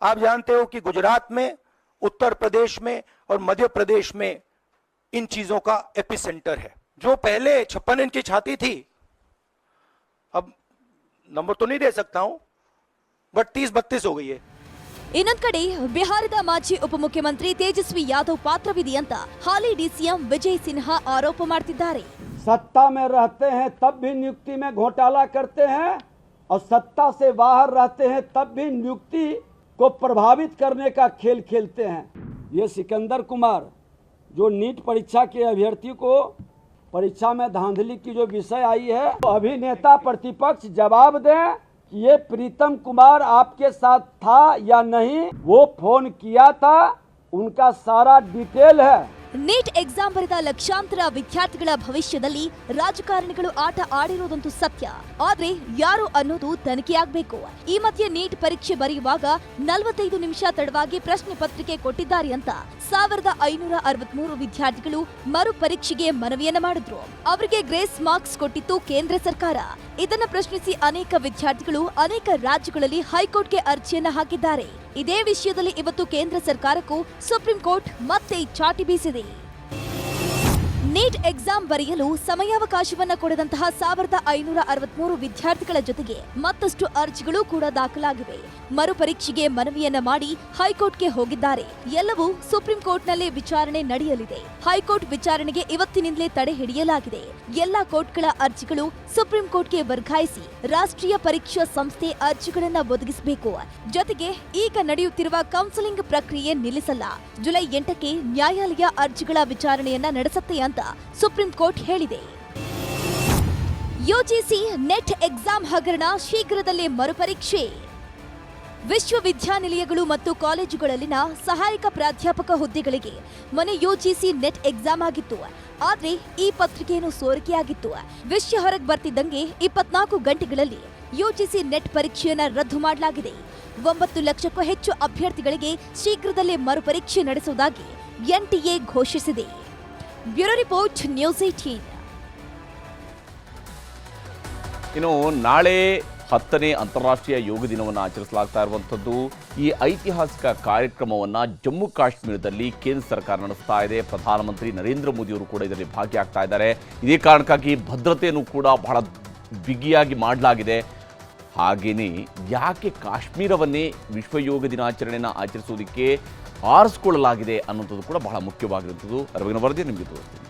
H: आप जानते हो कि गुजरात में उत्तर प्रदेश में और मध्य प्रदेश में इन चीजों का एपिसेंटर है जो पहले छप्पन इंच की छाती थी अब नंबर तो नहीं दे सकता हूं बट तीस बत्तीस हो गई है
F: ಇನ್ನೊಂದ್ ಕಡೆ ಬಿಹಾರದ ಮಾಜಿ ಉಪಮುಖ್ಯಮಂತ್ರಿ ತೇಜಸ್ವಿ ಯಾದವ್ ಪಾತ್ರವಿದೆ ಅಂತ ಹಾಲಿ ಡಿಸಿಎಂ ವಿಜಯ್ ಸಿನ್ಹಾ ಆರೋಪ ಮಾಡ್ತಿದ್ದಾರೆ
I: सत्ता में रहते हैं तब भी नियुक्ति में घोटाला करते हैं और सत्ता से बाहर रहते हैं तब भी नियुक्ति को प्रभावित करने का खेल खेलते हैं। ये सिकंदर कुमार, जो नीट परीक्षा के अभ्यर्थी को परीक्षा में धांधली की जो विषय आई है तो अभिनेता प्रतिपक्ष जवाब दें कि ये प्रीतम कुमार आपके साथ था या नहीं, वो फ़ोन किया था, उनका सारा डिटेल है।
F: ನೀಟ್ ಎಕ್ಸಾಮ್ ಬರೆದ ಲಕ್ಷಾಂತರ ವಿದ್ಯಾರ್ಥಿಗಳ ಭವಿಷ್ಯದಲ್ಲಿ ರಾಜಕಾರಣಿಗಳು ಆಟ ಆಡಿರೋದಂತೂ ಸತ್ಯ. ಆದ್ರೆ ಯಾರು ಅನ್ನೋದು ತನಿಖೆಯಾಗಬೇಕು ಈ ಮಧ್ಯೆ ನೀಟ್ ಪರೀಕ್ಷೆ ಬರೆಯುವಾಗ ನಲವತ್ತೈದು ನಿಮಿಷ ತಡವಾಗಿ ಪ್ರಶ್ನೆ ಪತ್ರಿಕೆ ಕೊಟ್ಟಿದ್ದಾರೆ ಅಂತ ಸಾವಿರದ ಐನೂರ ಅರವತ್ಮೂರು ವಿದ್ಯಾರ್ಥಿಗಳು ಮರು ಪರೀಕ್ಷೆಗೆ ಮನವಿಯನ್ನ ಮಾಡಿದ್ರು. ಅವರಿಗೆ ಗ್ರೇಸ್ ಮಾರ್ಕ್ಸ್ ಕೊಟ್ಟಿತ್ತು ಕೇಂದ್ರ ಸರ್ಕಾರ. ಇದನ್ನ ಪ್ರಶ್ನಿಸಿ ಅನೇಕ ವಿದ್ಯಾರ್ಥಿಗಳು ಅನೇಕ ರಾಜ್ಯಗಳಲ್ಲಿ ಹೈಕೋರ್ಟ್ಗೆ ಅರ್ಜಿಯನ್ನ ಹಾಕಿದ್ದಾರೆ. ಇದೇ ವಿಷಯದಲ್ಲಿ ಇವತ್ತು ಕೇಂದ್ರ ಸರ್ಕಾರಕ್ಕೂ ಸುಪ್ರೀಂ ಕೋರ್ಟ್ ಮತ್ತೆ ಚಾಟಿ ಬೀಸಿದೆ. ನೀಟ್ ಎಕ್ಸಾಮ್ ಬರೆಯಲು ಸಮಯಾವಕಾಶವನ್ನ ಕೊಡದಂತಹ ಸಾವಿರದ ಐನೂರ ಅರವತ್ಮೂರು ವಿದ್ಯಾರ್ಥಿಗಳ ಜೊತೆಗೆ ಮತ್ತಷ್ಟು ಅರ್ಜಿಗಳು ಕೂಡ ದಾಖಲಾಗಿವೆ. ಮರುಪರೀಕ್ಷೆಗೆ ಮನವಿಯನ್ನ ಮಾಡಿ ಹೈಕೋರ್ಟ್ಗೆ ಹೋಗಿದ್ದಾರೆ. ಎಲ್ಲವೂ ಸುಪ್ರೀಂ ಕೋರ್ಟ್ನಲ್ಲೇ ವಿಚಾರಣೆ ನಡೆಯಲಿದೆ. ಹೈಕೋರ್ಟ್ ವಿಚಾರಣೆಗೆ ಇವತ್ತಿನಿಂದಲೇ ತಡೆ ಹಿಡಿಯಲಾಗಿದೆ. ಎಲ್ಲಾ ಕೋರ್ಟ್ಗಳ ಅರ್ಜಿಗಳು ಸುಪ್ರೀಂ ಕೋರ್ಟ್ಗೆ ವರ್ಗಾಯಿಸಿ ರಾಷ್ಟ್ರೀಯ ಪರೀಕ್ಷಾ ಸಂಸ್ಥೆ ಅರ್ಜಿಗಳನ್ನ ಒದಗಿಸಬೇಕು. ಜೊತೆಗೆ ಈಗ ನಡೆಯುತ್ತಿರುವ ಕೌನ್ಸೆಲಿಂಗ್ ಪ್ರಕ್ರಿಯೆ ನಿಲ್ಲಿಸಲ್ಲ. ಜುಲೈ ಎಂಟಕ್ಕೆ ನ್ಯಾಯಾಲಯ ಅರ್ಜಿಗಳ ವಿಚಾರಣೆಯನ್ನ ನಡೆಸುತ್ತೆ ಅಂತ ಸುಪ್ರೀಂ ಕೋರ್ಟ್ ಹೇಳಿದೆ. ಯುಜಿಸಿ ನೆಟ್ ಎಕ್ಸಾಮ್ ಹಗರಣ ಶೀಘ್ರದಲ್ಲೇ ಮರುಪರೀಕ್ಷೆ. ವಿಶ್ವವಿದ್ಯಾನಿಲಯಗಳು ಮತ್ತು ಕಾಲೇಜುಗಳಲ್ಲಿನ ಸಹಾಯಕ ಪ್ರಾಧ್ಯಾಪಕ ಹುದ್ದೆಗಳಿಗೆ ಮೊನ್ನೆ ಯುಜಿಸಿ ನೆಟ್ ಎಕ್ಸಾಮ್ ಆಗಿತ್ತು. ಆದರೆ ಈ ಪತ್ರಿಕೆಯನ್ನು ಸೋರಿಕೆಯಾಗಿತ್ತು. ವಿಶ್ವ ಹೊರಗೆ ಬರ್ತಿದ್ದಂಗೆ ಇಪ್ಪತ್ನಾಲ್ಕು ಗಂಟೆಗಳಲ್ಲಿ ಯುಜಿಸಿ ನೆಟ್ ಪರೀಕ್ಷೆಯನ್ನು ರದ್ದು ಮಾಡಲಾಗಿದೆ. ಒಂಬತ್ತು ಲಕ್ಷಕ್ಕೂ ಹೆಚ್ಚು ಅಭ್ಯರ್ಥಿಗಳಿಗೆ ಶೀಘ್ರದಲ್ಲೇ ಮರುಪರೀಕ್ಷೆ ನಡೆಸುವುದಾಗಿ ಎನ್ಟಿಎ ಘೋಷಿಸಿದೆ. ಬ್ಯೂರೋ ರಿಪೋರ್ಟ್ ನ್ಯೂಸ್ ಏಟೀನ್
A: ಇನ್ನು ನಾಳೆ ಹತ್ತನೇ ಅಂತಾರಾಷ್ಟ್ರೀಯ ಯೋಗ ದಿನವನ್ನು ಆಚರಿಸಲಾಗ್ತಾ ಇರುವಂಥದ್ದು. ಈ ಐತಿಹಾಸಿಕ ಕಾರ್ಯಕ್ರಮವನ್ನು ಜಮ್ಮು ಕಾಶ್ಮೀರದಲ್ಲಿ ಕೇಂದ್ರ ಸರ್ಕಾರ ನಡೆಸ್ತಾ ಇದೆ. ಪ್ರಧಾನಮಂತ್ರಿ ನರೇಂದ್ರ ಮೋದಿಯವರು ಕೂಡ ಇದರಲ್ಲಿ ಭಾಗಿಯಾಗ್ತಾ ಇದ್ದಾರೆ. ಇದೇ ಕಾರಣಕ್ಕಾಗಿ ಭದ್ರತೆಯನ್ನು ಕೂಡ ಬಹಳ ಬಿಗಿಯಾಗಿ ಮಾಡಲಾಗಿದೆ. ಹಾಗೆಯೇ ಯಾಕೆ ಕಾಶ್ಮೀರವನ್ನೇ ವಿಶ್ವ ಯೋಗ ದಿನಾಚರಣೆಯನ್ನು ಆಚರಿಸುವುದಕ್ಕೆ ಆರಿಸ್ಕೊಳ್ಳಲಾಗಿದೆ ಅನ್ನೋಂಥದ್ದು ಕೂಡ ಬಹಳ ಮುಖ್ಯವಾಗಿರುವಂಥದ್ದು. ಅರವಿನ ವರದಿ ನಿಮಗೆ ತೋರಿಸ್ತೀನಿ.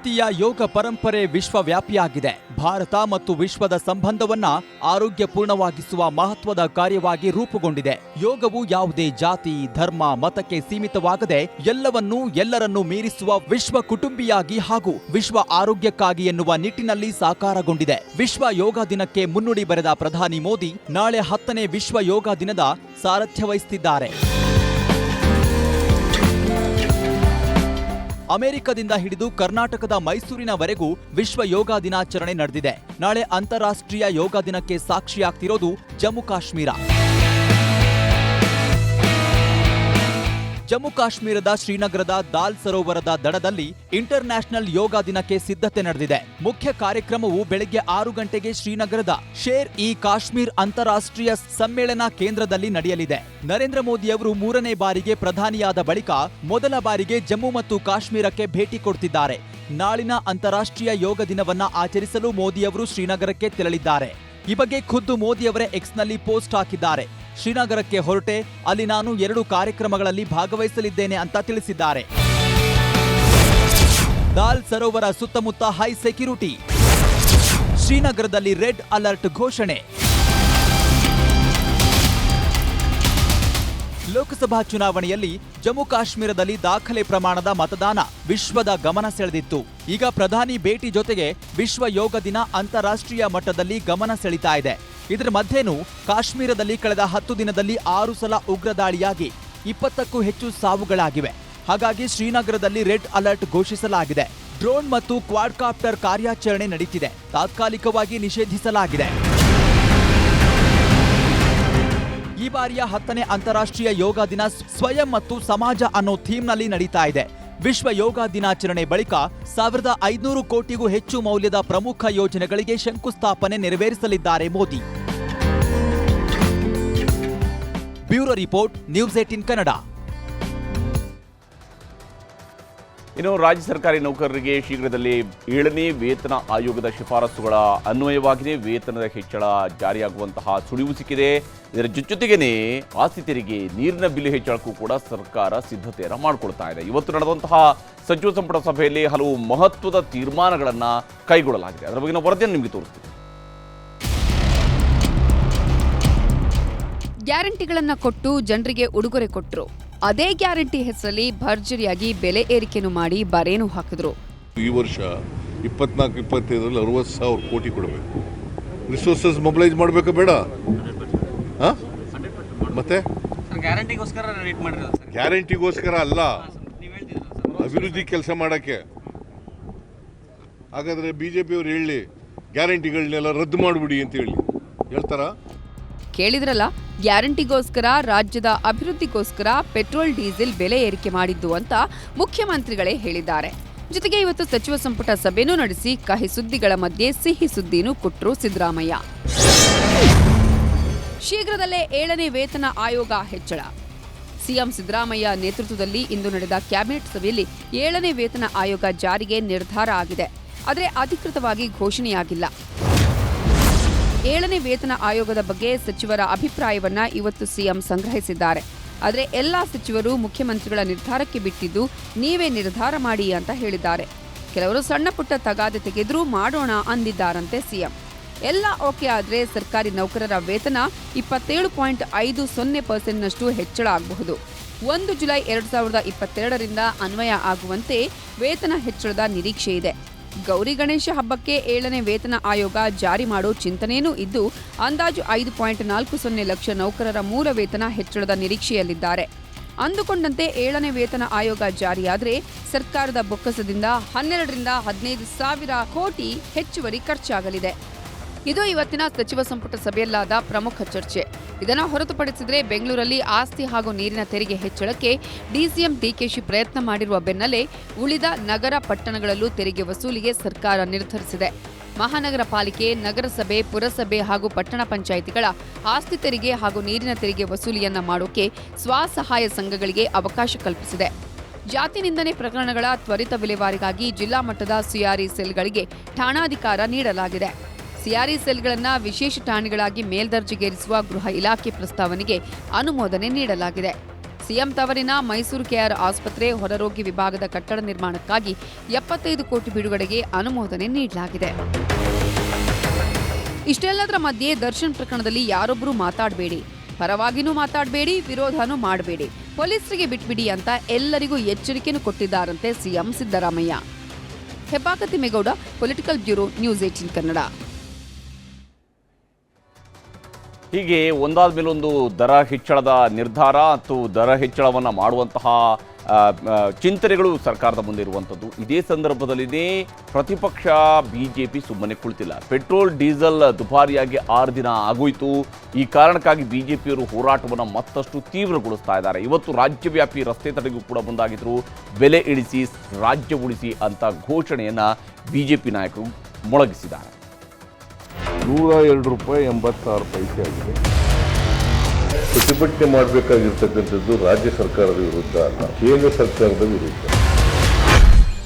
J: ಭಾರತೀಯ ಯೋಗ ಪರಂಪರೆ ವಿಶ್ವವ್ಯಾಪಿಯಾಗಿದೆ. ಭಾರತ ಮತ್ತು ವಿಶ್ವದ ಸಂಬಂಧವನ್ನ ಆರೋಗ್ಯಪೂರ್ಣವಾಗಿಸುವ ಮಹತ್ವದ ಕಾರ್ಯವಾಗಿ ರೂಪುಗೊಂಡಿದೆ. ಯೋಗವು ಯಾವುದೇ ಜಾತಿ, ಧರ್ಮ, ಮತಕ್ಕೆ ಸೀಮಿತವಾಗದೆ ಎಲ್ಲವನ್ನೂ ಎಲ್ಲರನ್ನೂ ಮೀರಿಸುವ ವಿಶ್ವ ಕುಟುಂಬಿಯಾಗಿ ಹಾಗೂ ವಿಶ್ವ ಆರೋಗ್ಯಕ್ಕಾಗಿ ಎನ್ನುವ ನಿಟ್ಟಿನಲ್ಲಿ ಸಾಕಾರಗೊಂಡಿದೆ. ವಿಶ್ವ ಯೋಗ ದಿನಕ್ಕೆ ಮುನ್ನುಡಿ ಬರೆದ ಪ್ರಧಾನಿ ಮೋದಿ ನಾಳೆ ಹತ್ತನೇ ವಿಶ್ವ ಯೋಗ ದಿನದ ಸಾರಥ್ಯ ವಹಿಸುತ್ತಿದ್ದಾರೆ ಅಮೆರಿಕದಿಂದ ಹಿಡಿದು ಕರ್ನಾಟಕದ ಮೈಸೂರಿನವರೆಗೂ ವಿಶ್ವ ಯೋಗ ದಿನಾಚರಣೆ ನಡೆದಿದೆ. ನಾಳೆ ಅಂತಾರಾಷ್ಟ್ರೀಯ ಯೋಗ ದಿನಕ್ಕೆ ಸಾಕ್ಷಿಯಾಗ್ತಿರೋದು ಜಮ್ಮು ಕಾಶ್ಮೀರ. ಜಮ್ಮು ಕಾಶ್ಮೀರದ ಶ್ರೀನಗರದ ದಾಲ್ ಸರೋವರದ ದಡದಲ್ಲಿ ಇಂಟರ್ ನ್ಯಾಷನಲ್ ಯೋಗ ದಿನಕ್ಕೆ ಸಿದ್ಧತೆ ನಡೆದಿದೆ. ಮುಖ್ಯ ಕಾರ್ಯಕ್ರಮವು ಬೆಳಗ್ಗೆ ಆರು ಗಂಟೆಗೆ ಶ್ರೀನಗರದ ಶೇರ್ ಇ ಕಾಶ್ಮೀರ್ ಅಂತಾರಾಷ್ಟ್ರೀಯ ಸಮ್ಮೇಳನ ಕೇಂದ್ರದಲ್ಲಿ ನಡೆಯಲಿದೆ. ನರೇಂದ್ರ ಮೋದಿಯವರು ಮೂರನೇ ಬಾರಿಗೆ ಪ್ರಧಾನಿಯಾದ ಬಳಿಕ ಮೊದಲ ಬಾರಿಗೆ ಜಮ್ಮು ಮತ್ತು ಕಾಶ್ಮೀರಕ್ಕೆ ಭೇಟಿ ಕೊಡ್ತಿದ್ದಾರೆ. ನಾಳಿನ ಅಂತಾರಾಷ್ಟ್ರೀಯ ಯೋಗ ದಿನವನ್ನ ಆಚರಿಸಲು ಮೋದಿಯವರು ಶ್ರೀನಗರಕ್ಕೆ ತೆರಳಿದ್ದಾರೆ. ಈ ಬಗ್ಗೆ ಖುದ್ದು ಮೋದಿಯವರೇ ಎಕ್ಸ್ನಲ್ಲಿ ಪೋಸ್ಟ್ ಹಾಕಿದ್ದಾರೆ. ಶ್ರೀನಗರಕ್ಕೆ ಹೊರಟೆ. ಅಲ್ಲಿ ನಾನು ಎರಡು ಕಾರ್ಯಕ್ರಮಗಳಲ್ಲಿ ಭಾಗವಹಿಸಲಿದ್ದೇನೆ ಅಂತ ತಿಳಿಸಿದ್ದಾರೆ. ದಾಲ್ ಸರೋವರ ಸುತ್ತಮುತ್ತ ಹೈ ಸೆಕ್ಯೂರಿಟಿ. ಶ್ರೀನಗರದಲ್ಲಿ ರೆಡ್ ಅಲರ್ಟ್ ಘೋಷಣೆ. ಲೋಕಸಭಾ ಚುನಾವಣೆಯಲ್ಲಿ ಜಮ್ಮು ಕಾಶ್ಮೀರದಲ್ಲಿ ದಾಖಲೆ ಪ್ರಮಾಣದ ಮತದಾನ ವಿಶ್ವದ ಗಮನ ಸೆಳೆದಿತ್ತು. ಈಗ ಪ್ರಧಾನಿ ಭೇಟಿ ಜೊತೆಗೆ ವಿಶ್ವ ಯೋಗ ದಿನ ಅಂತಾರಾಷ್ಟ್ರೀಯ ಮಟ್ಟದಲ್ಲಿ ಗಮನ ಸೆಳೀತಾ ಇದೆ. ಇದರ ಮಧ್ಯೆನೂ ಕಾಶ್ಮೀರದಲ್ಲಿ ಕಳೆದ ಹತ್ತು ದಿನದಲ್ಲಿ ಆರು ಸಲ ಉಗ್ರ ದಾಳಿಯಾಗಿ ಇಪ್ಪತ್ತಕ್ಕೂ ಹೆಚ್ಚು ಸಾವುಗಳಾಗಿವೆ. ಹಾಗಾಗಿ ಶ್ರೀನಗರದಲ್ಲಿ ರೆಡ್ ಅಲರ್ಟ್ ಘೋಷಿಸಲಾಗಿದೆ. ಡ್ರೋನ್ ಮತ್ತು ಕ್ವಾಡ್ಕಾಪ್ಟರ್ ಕಾರ್ಯಾಚರಣೆ ನಡೀತಿದೆ. ತಾತ್ಕಾಲಿಕವಾಗಿ ನಿಷೇಧಿಸಲಾಗಿದೆ. ಈ ಬಾರಿಯ ಹತ್ತನೇ ಅಂತಾರಾಷ್ಟ್ರೀಯ ಯೋಗ ದಿನ ಸ್ವಯಂ ಮತ್ತು ಸಮಾಜ ಅನ್ನೋ ಥೀಮ್ನಲ್ಲಿ ನಡೀತಾ ಇದೆ. ವಿಶ್ವ ಯೋಗ ದಿನಾಚರಣೆ ಬಳಿಕ ಸಾವಿರದ ಐದುನೂರು ಕೋಟಿಗೂ ಹೆಚ್ಚು ಮೌಲ್ಯದ ಪ್ರಮುಖ ಯೋಜನೆಗಳಿಗೆ ಶಂಕುಸ್ಥಾಪನೆ ನೆರವೇರಿಸಲಿದ್ದಾರೆ Modi. Bureau report, news eighteen Kannada.
A: ಇನ್ನು ರಾಜ್ಯ ಸರ್ಕಾರಿ ನೌಕರರಿಗೆ ಶೀಘ್ರದಲ್ಲಿ ಏಳನೇ ವೇತನ ಆಯೋಗದ ಶಿಫಾರಸುಗಳ ಅನ್ವಯವಾಗಿದೆ. ವೇತನದ ಹೆಚ್ಚಳ ಜಾರಿಯಾಗುವಂತಹ ಸುಳಿವು ಸಿಕ್ಕಿದೆ. ಇದರ ಜೊತೆಗೇನೆ ಆಸ್ತಿ ತೆರಿಗೆ, ನೀರಿನ ಬಿಲ್ ಹೆಚ್ಚಳಕ್ಕೂ ಕೂಡ ಸರ್ಕಾರ ಸಿದ್ಧತೆಯನ್ನು ಮಾಡಿಕೊಳ್ತಾ ಇದೆ. ಇವತ್ತು ನಡೆದಂತಹ ಸಚಿವ ಸಂಪುಟ ಸಭೆಯಲ್ಲಿ ಹಲವು ಮಹತ್ವದ ತೀರ್ಮಾನಗಳನ್ನು ಕೈಗೊಳ್ಳಲಾಗಿದೆ. ಅದರ ಬಗ್ಗೆ ವರದಿಯನ್ನು ನಿಮಗೆ ತೋರಿಸ್ತೀವಿ.
K: ಗ್ಯಾರಂಟಿಗಳನ್ನ ಕೊಟ್ಟು ಜನರಿಗೆ ಉಡುಗೊರೆ ಕೊಟ್ರು. ಅದೇ ಗ್ಯಾರಂಟಿ ಹೆಸರಲ್ಲಿ ಭರ್ಜರಿಯಾಗಿ ಬೆಲೆ ಏರಿಕೆನು ಮಾಡಿ ಬರೇನು ಹಾಕಿದ್ರು.
L: ಈ ವರ್ಷ ಇಪ್ಪತ್ನಾಲ್ಕು ಇಪ್ಪತ್ತೈದರಲ್ಲಿ ಅರವತ್ತು ಸಾವಿರ ಕೋಟಿ ಕೊಡಬೇಕು. ರಿಸೋರ್ಸಸ್ ಮೊಬಿಲೈಸ್ ಮಾಡಬೇಕು ಬೇಡ? ಹಾಂ? ಮತ್ತೆ? ಗ್ಯಾರಂಟಿಗೋಸ್ಕರ ಅಲ್ಲ. ಅಭಿವೃದ್ಧಿ ಕೆಲಸ ಮಾಡೋಕ್ಕೆ. ಹಾಗಾದರೆ ಬಿ ಜೆ ಪಿಯವ್ರು ಹೇಳಿ ಗ್ಯಾರಂಟಿಗಳನ್ನೆಲ್ಲ ರದ್ದು ಮಾಡಿಬಿಡಿ ಅಂತ ಹೇಳಿ. ಹೇಳ್ತಾರಾ?
K: ಕೇಳಿದ್ರಲ್ಲ, ಗ್ಯಾರಂಟಿಗೋಸ್ಕರ, ರಾಜ್ಯದ ಅಭಿವೃದ್ಧಿಗೋಸ್ಕರ ಪೆಟ್ರೋಲ್, ಡೀಸೆಲ್ ಬೆಲೆ ಏರಿಕೆ ಮಾಡಿದ್ದು ಅಂತ ಮುಖ್ಯಮಂತ್ರಿಗಳೇ ಹೇಳಿದ್ದಾರೆ. ಜೊತೆಗೆ ಇವತ್ತು ಸಚಿವ ಸಂಪುಟ ಸಭೆನೂ ನಡೆಸಿ ಕಹಿ ಸುದ್ದಿಗಳ ಮಧ್ಯೆ ಸಿಹಿ ಸುದ್ದಿನೂ ಕೊಟ್ಟರು ಸಿದ್ದರಾಮಯ್ಯ. ಶೀಘ್ರದಲ್ಲೇ ಏಳನೇ ವೇತನ ಆಯೋಗ ಹೆಚ್ಚಳ. ಸಿಎಂ ಸಿದ್ದರಾಮಯ್ಯ ನೇತೃತ್ವದಲ್ಲಿ ಇಂದು ನಡೆದ ಕ್ಯಾಬಿನೆಟ್ ಸಭೆಯಲ್ಲಿ ಏಳನೇ ವೇತನ ಆಯೋಗ ಜಾರಿಗೆ ನಿರ್ಧಾರ ಆಗಿದೆ. ಆದರೆ ಅಧಿಕೃತವಾಗಿ ಘೋಷಣೆಯಾಗಿಲ್ಲ. ಏಳನೇ ವೇತನ ಆಯೋಗದ ಬಗ್ಗೆ ಸಚಿವರ ಅಭಿಪ್ರಾಯವನ್ನ ಇವತ್ತು ಸಿಎಂ ಸಂಗ್ರಹಿಸಿದ್ದಾರೆ. ಆದರೆ ಎಲ್ಲಾ ಸಚಿವರು ಮುಖ್ಯಮಂತ್ರಿಗಳ ನಿರ್ಧಾರಕ್ಕೆ ಬಿಟ್ಟಿದ್ದು ನೀವೇ ನಿರ್ಧಾರ ಮಾಡಿ ಅಂತ ಹೇಳಿದ್ದಾರೆ. ಕೆಲವರು ಸಣ್ಣ ಪುಟ್ಟ ತಗಾದೆ ತೆಗೆದ್ರೂ ಮಾಡೋಣ ಅಂದಿದ್ದಾರಂತೆ ಸಿಎಂ. ಎಲ್ಲ ಓಕೆ ಆದರೆ ಸರ್ಕಾರಿ ನೌಕರರ ವೇತನ ಇಪ್ಪತ್ತೇಳು ಪಾಯಿಂಟ್ ಐದು ಸೊನ್ನೆ ಪರ್ಸೆಂಟ್ನಷ್ಟು ಹೆಚ್ಚಳ ಆಗಬಹುದು. ಒಂದು ಜುಲೈ ಎರಡು ಸಾವಿರದ ಇಪ್ಪತ್ತೆರಡರಿಂದ ಅನ್ವಯ ಆಗುವಂತೆ ವೇತನ ಹೆಚ್ಚಳದ ನಿರೀಕ್ಷೆ ಇದೆ. ಗೌರಿ ಗಣೇಶ ಹಬ್ಬಕ್ಕೆ ಏಳನೇ ವೇತನ ಆಯೋಗ ಜಾರಿ ಮಾಡೋ ಚಿಂತನೆಯೂ ಇದ್ದು, ಅಂದಾಜು ಐದು ಪಾಯಿಂಟ್ ನಾಲ್ಕು ಸೊನ್ನೆ ಲಕ್ಷ ನೌಕರರ ಮೂಲ ವೇತನ ಹೆಚ್ಚಳದ ನಿರೀಕ್ಷೆಯಲ್ಲಿದ್ದಾರೆ. ಅಂದುಕೊಂಡಂತೆ, ಏಳನೇ ವೇತನ ಆಯೋಗ ಜಾರಿಯಾದರೆ ಸರ್ಕಾರದ ಬೊಕ್ಕಸದಿಂದ ಹನ್ನೆರಡರಿಂದ ಹದಿನೈದು ಸಾವಿರ ಕೋಟಿ ಹೆಚ್ಚುವರಿ ಖರ್ಚಾಗಲಿದೆ. ಇದು ಇವತ್ತಿನ ಸಚಿವ ಸಂಪುಟ ಸಭೆಯಲ್ಲಾದ ಪ್ರಮುಖ ಚರ್ಚೆ. ಇದನ್ನು ಹೊರತುಪಡಿಸಿದರೆ ಬೆಂಗಳೂರಲ್ಲಿ ಆಸ್ತಿ ಹಾಗೂ ನೀರಿನ ತೆರಿಗೆ ಹೆಚ್ಚಳಕ್ಕೆ ಡಿಸಿಎಂ ಡಿಕೆಶಿ ಪ್ರಯತ್ನ ಮಾಡಿರುವ ಬೆನ್ನಲ್ಲೇ ಉಳಿದ ನಗರ ಪಟ್ಟಣಗಳಲ್ಲೂ ತೆರಿಗೆ ವಸೂಲಿಗೆ ಸರ್ಕಾರ ನಿರ್ಧರಿಸಿದೆ. ಮಹಾನಗರ ಪಾಲಿಕೆ, ನಗರಸಭೆ, ಪುರಸಭೆ ಹಾಗೂ ಪಟ್ಟಣ ಪಂಚಾಯಿತಿಗಳ ಆಸ್ತಿ ತೆರಿಗೆ ಹಾಗೂ ನೀರಿನ ತೆರಿಗೆ ವಸೂಲಿಯನ್ನ ಮಾಡೋಕೆ ಸ್ವಸಹಾಯ ಸಂಘಗಳಿಗೆ ಅವಕಾಶ ಕಲ್ಪಿಸಿದೆ. ಜಾತಿ ನಿಂದನೆ ಪ್ರಕರಣಗಳ ತ್ವರಿತ ವಿಲೇವಾರಿಗಾಗಿ ಜಿಲ್ಲಾ ಮಟ್ಟದ ಸಿಆರ್ಇ ಸೆಲ್ಗಳಿಗೆ ಠಾಣಾಧಿಕಾರ ನೀಡಲಾಗಿದೆ. ಸಿಆರ್ಇ ಸೆಲ್ಗಳನ್ನು ವಿಶೇಷ ಠಾಣೆಗಳಾಗಿ ಮೇಲ್ದರ್ಜೆಗೇರಿಸುವ ಗೃಹ ಇಲಾಖೆ ಪ್ರಸ್ತಾವನೆಗೆ ಅನುಮೋದನೆ ನೀಡಲಾಗಿದೆ. ಸಿಎಂ ತವರಿನ ಮೈಸೂರು ಕೆಆರ್ ಆಸ್ಪತ್ರೆ ಹೊರರೋಗಿ ವಿಭಾಗದ ಕಟ್ಟಡ ನಿರ್ಮಾಣಕ್ಕಾಗಿ ಎಪ್ಪತ್ತೈದು ಕೋಟಿ ಬಿಡುಗಡೆಗೆ ಅನುಮೋದನೆ ನೀಡಲಾಗಿದೆ. ಇಷ್ಟೆಲ್ಲದರ ಮಧ್ಯೆ ದರ್ಶನ್ ಪ್ರಕರಣದಲ್ಲಿ ಯಾರೊಬ್ಬರೂ ಮಾತಾಡಬೇಡಿ. ಪರವಾಗಿನೂ ಮಾತಾಡಬೇಡಿ, ವಿರೋಧನೂ ಮಾಡಬೇಡಿ. ಪೊಲೀಸರಿಗೆ ಬಿಟ್ಬಿಡಿ ಅಂತ ಎಲ್ಲರಿಗೂ ಎಚ್ಚರಿಕೆಯನ್ನು ಕೊಟ್ಟಿದ್ದಾರಂತೆ ಸಿಎಂ ಸಿದ್ದರಾಮಯ್ಯ. ಹೆಬ್ಬಾಕ ಮೇಗೌಡ, political bureau, news eighteen Kannada.
A: ಹೀಗೆ ಒಂದಾದ ಮೇಲೊಂದು ದರ ಹೆಚ್ಚಳದ ನಿರ್ಧಾರ ಮತ್ತು ದರ ಹೆಚ್ಚಳವನ್ನು ಮಾಡುವಂತಹ ಚಿಂತನೆಗಳು ಸರ್ಕಾರದ ಮುಂದೆ ಇರುವಂಥದ್ದು. ಇದೇ ಸಂದರ್ಭದಲ್ಲಿನೇ ಪ್ರತಿಪಕ್ಷ ಬಿ ಜೆ ಪಿ ಸುಮ್ಮನೆ ಕುಳಿತಿಲ್ಲ. ಪೆಟ್ರೋಲ್, ಡೀಸೆಲ್ ದುಬಾರಿಯಾಗಿ ಆರು ದಿನ ಆಗೋಯಿತು. ಈ ಕಾರಣಕ್ಕಾಗಿ ಬಿ ಜೆ ಪಿಯವರು ಹೋರಾಟವನ್ನು ಮತ್ತಷ್ಟು ತೀವ್ರಗೊಳಿಸ್ತಾ ಇದ್ದಾರೆ. ಇವತ್ತು ರಾಜ್ಯವ್ಯಾಪಿ ರಸ್ತೆ ತಡೆಗೂ ಕೂಡ ಮುಂದಾಗಿದ್ದರು ಬೆಲೆ ಇಳಿಸಿ, ರಾಜ್ಯ ಉಳಿಸಿ ಅಂತ ಘೋಷಣೆಯನ್ನು ಬಿ ಜೆ ಪಿ ನಾಯಕರು ಮೊಳಗಿಸಿದ್ದಾರೆ.
L: ನೂರ ಎರಡು ರೂಪಾಯಿ ಎಂಬತ್ತಾರು ಪೈಸೆ ಆಗಿದೆ. ಪ್ರತಿಭಟನೆ ಮಾಡಬೇಕಾಗಿರ್ತಕ್ಕಂಥದ್ದು ರಾಜ್ಯ ಸರ್ಕಾರದ ವಿರುದ್ಧ ಅಲ್ಲ ಕೇಂದ್ರ ಸರ್ಕಾರದ ವಿರುದ್ಧ.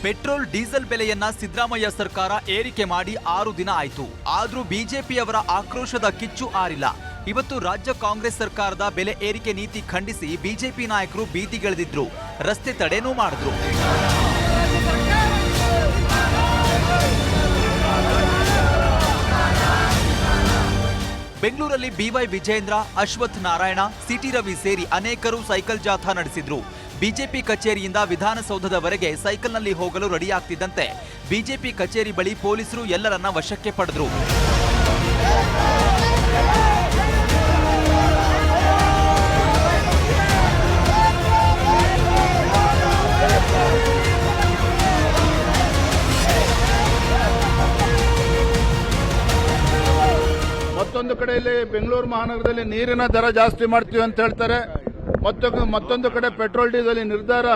J: ಪೆಟ್ರೋಲ್ ಡೀಸೆಲ್ ಬೆಲೆಯನ್ನ ಸಿದ್ದರಾಮಯ್ಯ ಸರ್ಕಾರ ಏರಿಕೆ ಮಾಡಿ ಆರು ದಿನ ಆಯಿತು. ಆದರೂ ಬಿಜೆಪಿಯವರ ಆಕ್ರೋಶದ ಕಿಚ್ಚು ಆರಿಲ್ಲ. ಇವತ್ತು ರಾಜ್ಯ ಕಾಂಗ್ರೆಸ್ ಸರ್ಕಾರದ ಬೆಲೆ ಏರಿಕೆ ನೀತಿ ಖಂಡಿಸಿ ಬಿಜೆಪಿ ನಾಯಕರು ಬೀದಿಗಿಳಿದಿದ್ರು ರಸ್ತೆ ತಡೆನೂ ಮಾಡಿದ್ರು. ಬೆಂಗಳೂರಲ್ಲಿ B Y Vijayendra Ashwath Narayana C T Ravi ಸೇರಿ ಅನೇಕರು ಸೈಕಲ್ ಜಾಥಾ ನಡೆಸಿದ್ರು. ಬಿಜೆಪಿ ಕಚೇರಿಯಿಂದ ವಿಧಾನಸೌಧದವರೆಗೆ ಸೈಕಲ್ನಲ್ಲಿ ಹೋಗಲು ರೆಡಿಯಾಗ್ತಿದ್ದಂತೆ ಬಿಜೆಪಿ ಕಚೇರಿ ಬಳಿ ಪೊಲೀಸರು ಎಲ್ಲರನ್ನ ವಶಕ್ಕೆ ಪಡೆದ್ರು.
M: ಮತ್ತೊಂದು ಕಡೆಯಲ್ಲಿ ಬೆಂಗಳೂರು ಮಹಾನಗರದಲ್ಲಿ ನೀರಿನ ದರ ಜಾಸ್ತಿ ಮಾಡ್ತೀವಿ ಅಂತ ಹೇಳ್ತಾರೆ. ಮತ್ತೊಂದು ಮತ್ತೊಂದು ಕಡೆ ಪೆಟ್ರೋಲ್, ಡೀಸೆಲ್ ನಿರ್ಧಾರ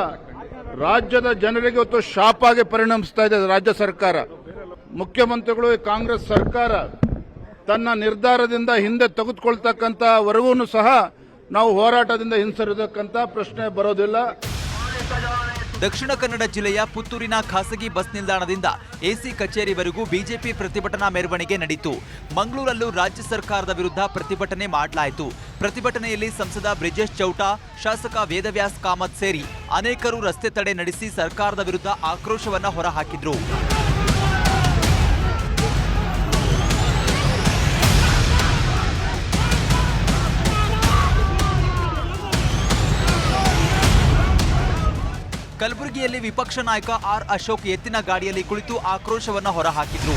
M: ರಾಜ್ಯದ ಜನರಿಗೆ ಇವತ್ತು ಶಾಪ್ ಆಗಿ ಪರಿಣಮಿಸ್ತಾ ಇದೆ, ರಾಜ್ಯ ಸರ್ಕಾರ. ಮುಖ್ಯಮಂತ್ರಿಗಳು ಕಾಂಗ್ರೆಸ್ ಸರ್ಕಾರ ತನ್ನ ನಿರ್ಧಾರದಿಂದ ಹಿಂದೆ ತೆಗೆದುಕೊಳ್ತಕ್ಕಂಥ ವರೆಗೂ ಸಹ ನಾವು ಹೋರಾಟದಿಂದ ಹಿಂಸರಿದಕ್ಕಂತ ಪ್ರಶ್ನೆ ಬರೋದಿಲ್ಲ.
J: ದಕ್ಷಿಣ ಕನ್ನಡ ಜಿಲ್ಲೆಯ ಪುತ್ತೂರಿನ ಖಾಸಗಿ ಬಸ್ ನಿಲ್ದಾಣದಿಂದ ಎಸಿ ಕಚೇರಿವರೆಗೂ ಬಿಜೆಪಿ ಪ್ರತಿಭಟನಾ ಮೆರವಣಿಗೆ ನಡೆಯಿತು ಮಂಗಳೂರಲ್ಲೂ ರಾಜ್ಯ ಸರ್ಕಾರದ ವಿರುದ್ಧ ಪ್ರತಿಭಟನೆ ಮಾಡಲಾಯಿತು. ಪ್ರತಿಭಟನೆಯಲ್ಲಿ ಸಂಸದ ಬ್ರಿಜೇಶ್ ಚೌಟಾ, ಶಾಸಕ ವೇದವ್ಯಾಸ್ ಕಾಮತ್ ಸೇರಿ ಅನೇಕರು ರಸ್ತೆ ತಡೆ ನಡೆಸಿ ಸರ್ಕಾರದ ವಿರುದ್ಧ ಆಕ್ರೋಶವನ್ನು ಹೊರಹಾಕಿದ್ರು. ಕಲಬುರಗಿಯಲ್ಲಿ ವಿಪಕ್ಷ ನಾಯಕ ಆರ್ ಅಶೋಕ್ ಎತ್ತಿನ ಗಾಡಿಯಲ್ಲಿ ಕುಳಿತು ಆಕ್ರೋಶವನ್ನು ಹೊರಹಾಕಿದ್ರು.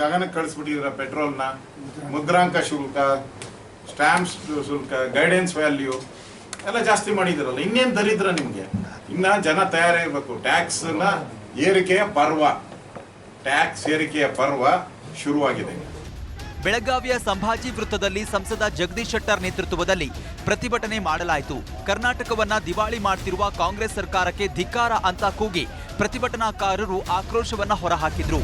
N: ಗಗನಕ್ಕೆ ಕಳಿಸ್ಬಿಟ್ಟಿದ್ರ ಪೆಟ್ರೋಲ್ನ? ಮುದ್ರಾಂಕ ಶುಲ್ಕ, ಸ್ಟ್ಯಾಂಪ್ಸ್ ಶುಲ್ಕ, ಗೈಡೆನ್ಸ್ ವ್ಯಾಲ್ಯೂ ಎಲ್ಲ ಜಾಸ್ತಿ ಮಾಡಿದಿರಲ್ಲ ಇನ್ನೇನು ದರಿದ್ರ ನಿಮಗೆ? ಇನ್ನ ಜನ ತಯಾರಿರ್ಬೇಕು ಟ್ಯಾಕ್ಸ್ನ ಏರಿಕೆಯ ಪರ್ವ. ಟ್ಯಾಕ್ಸ್ ಏರಿಕೆಯ ಪರ್ವ ಶುರುವಾಗಿದೆ.
J: ಬೆಳಗಾವಿಯ ಸಂಭಾಜಿ ವೃತ್ತದಲ್ಲಿ ಸಂಸದ ಜಗದೀಶ್ ಶೆಟ್ಟರ್ ನೇತೃತ್ವದಲ್ಲಿ ಪ್ರತಿಭಟನೆ ಮಾಡಲಾಯಿತು ಕರ್ನಾಟಕವನ್ನ ದಿವಾಳಿ ಮಾಡ್ತಿರುವ ಕಾಂಗ್ರೆಸ್ ಸರ್ಕಾರಕ್ಕೆ ಧಿಕ್ಕಾರ ಅಂತ ಕೂಗಿ ಪ್ರತಿಭಟನಾಕಾರರು ಆಕ್ರೋಶವನ್ನ ಹೊರಹಾಕಿದ್ರು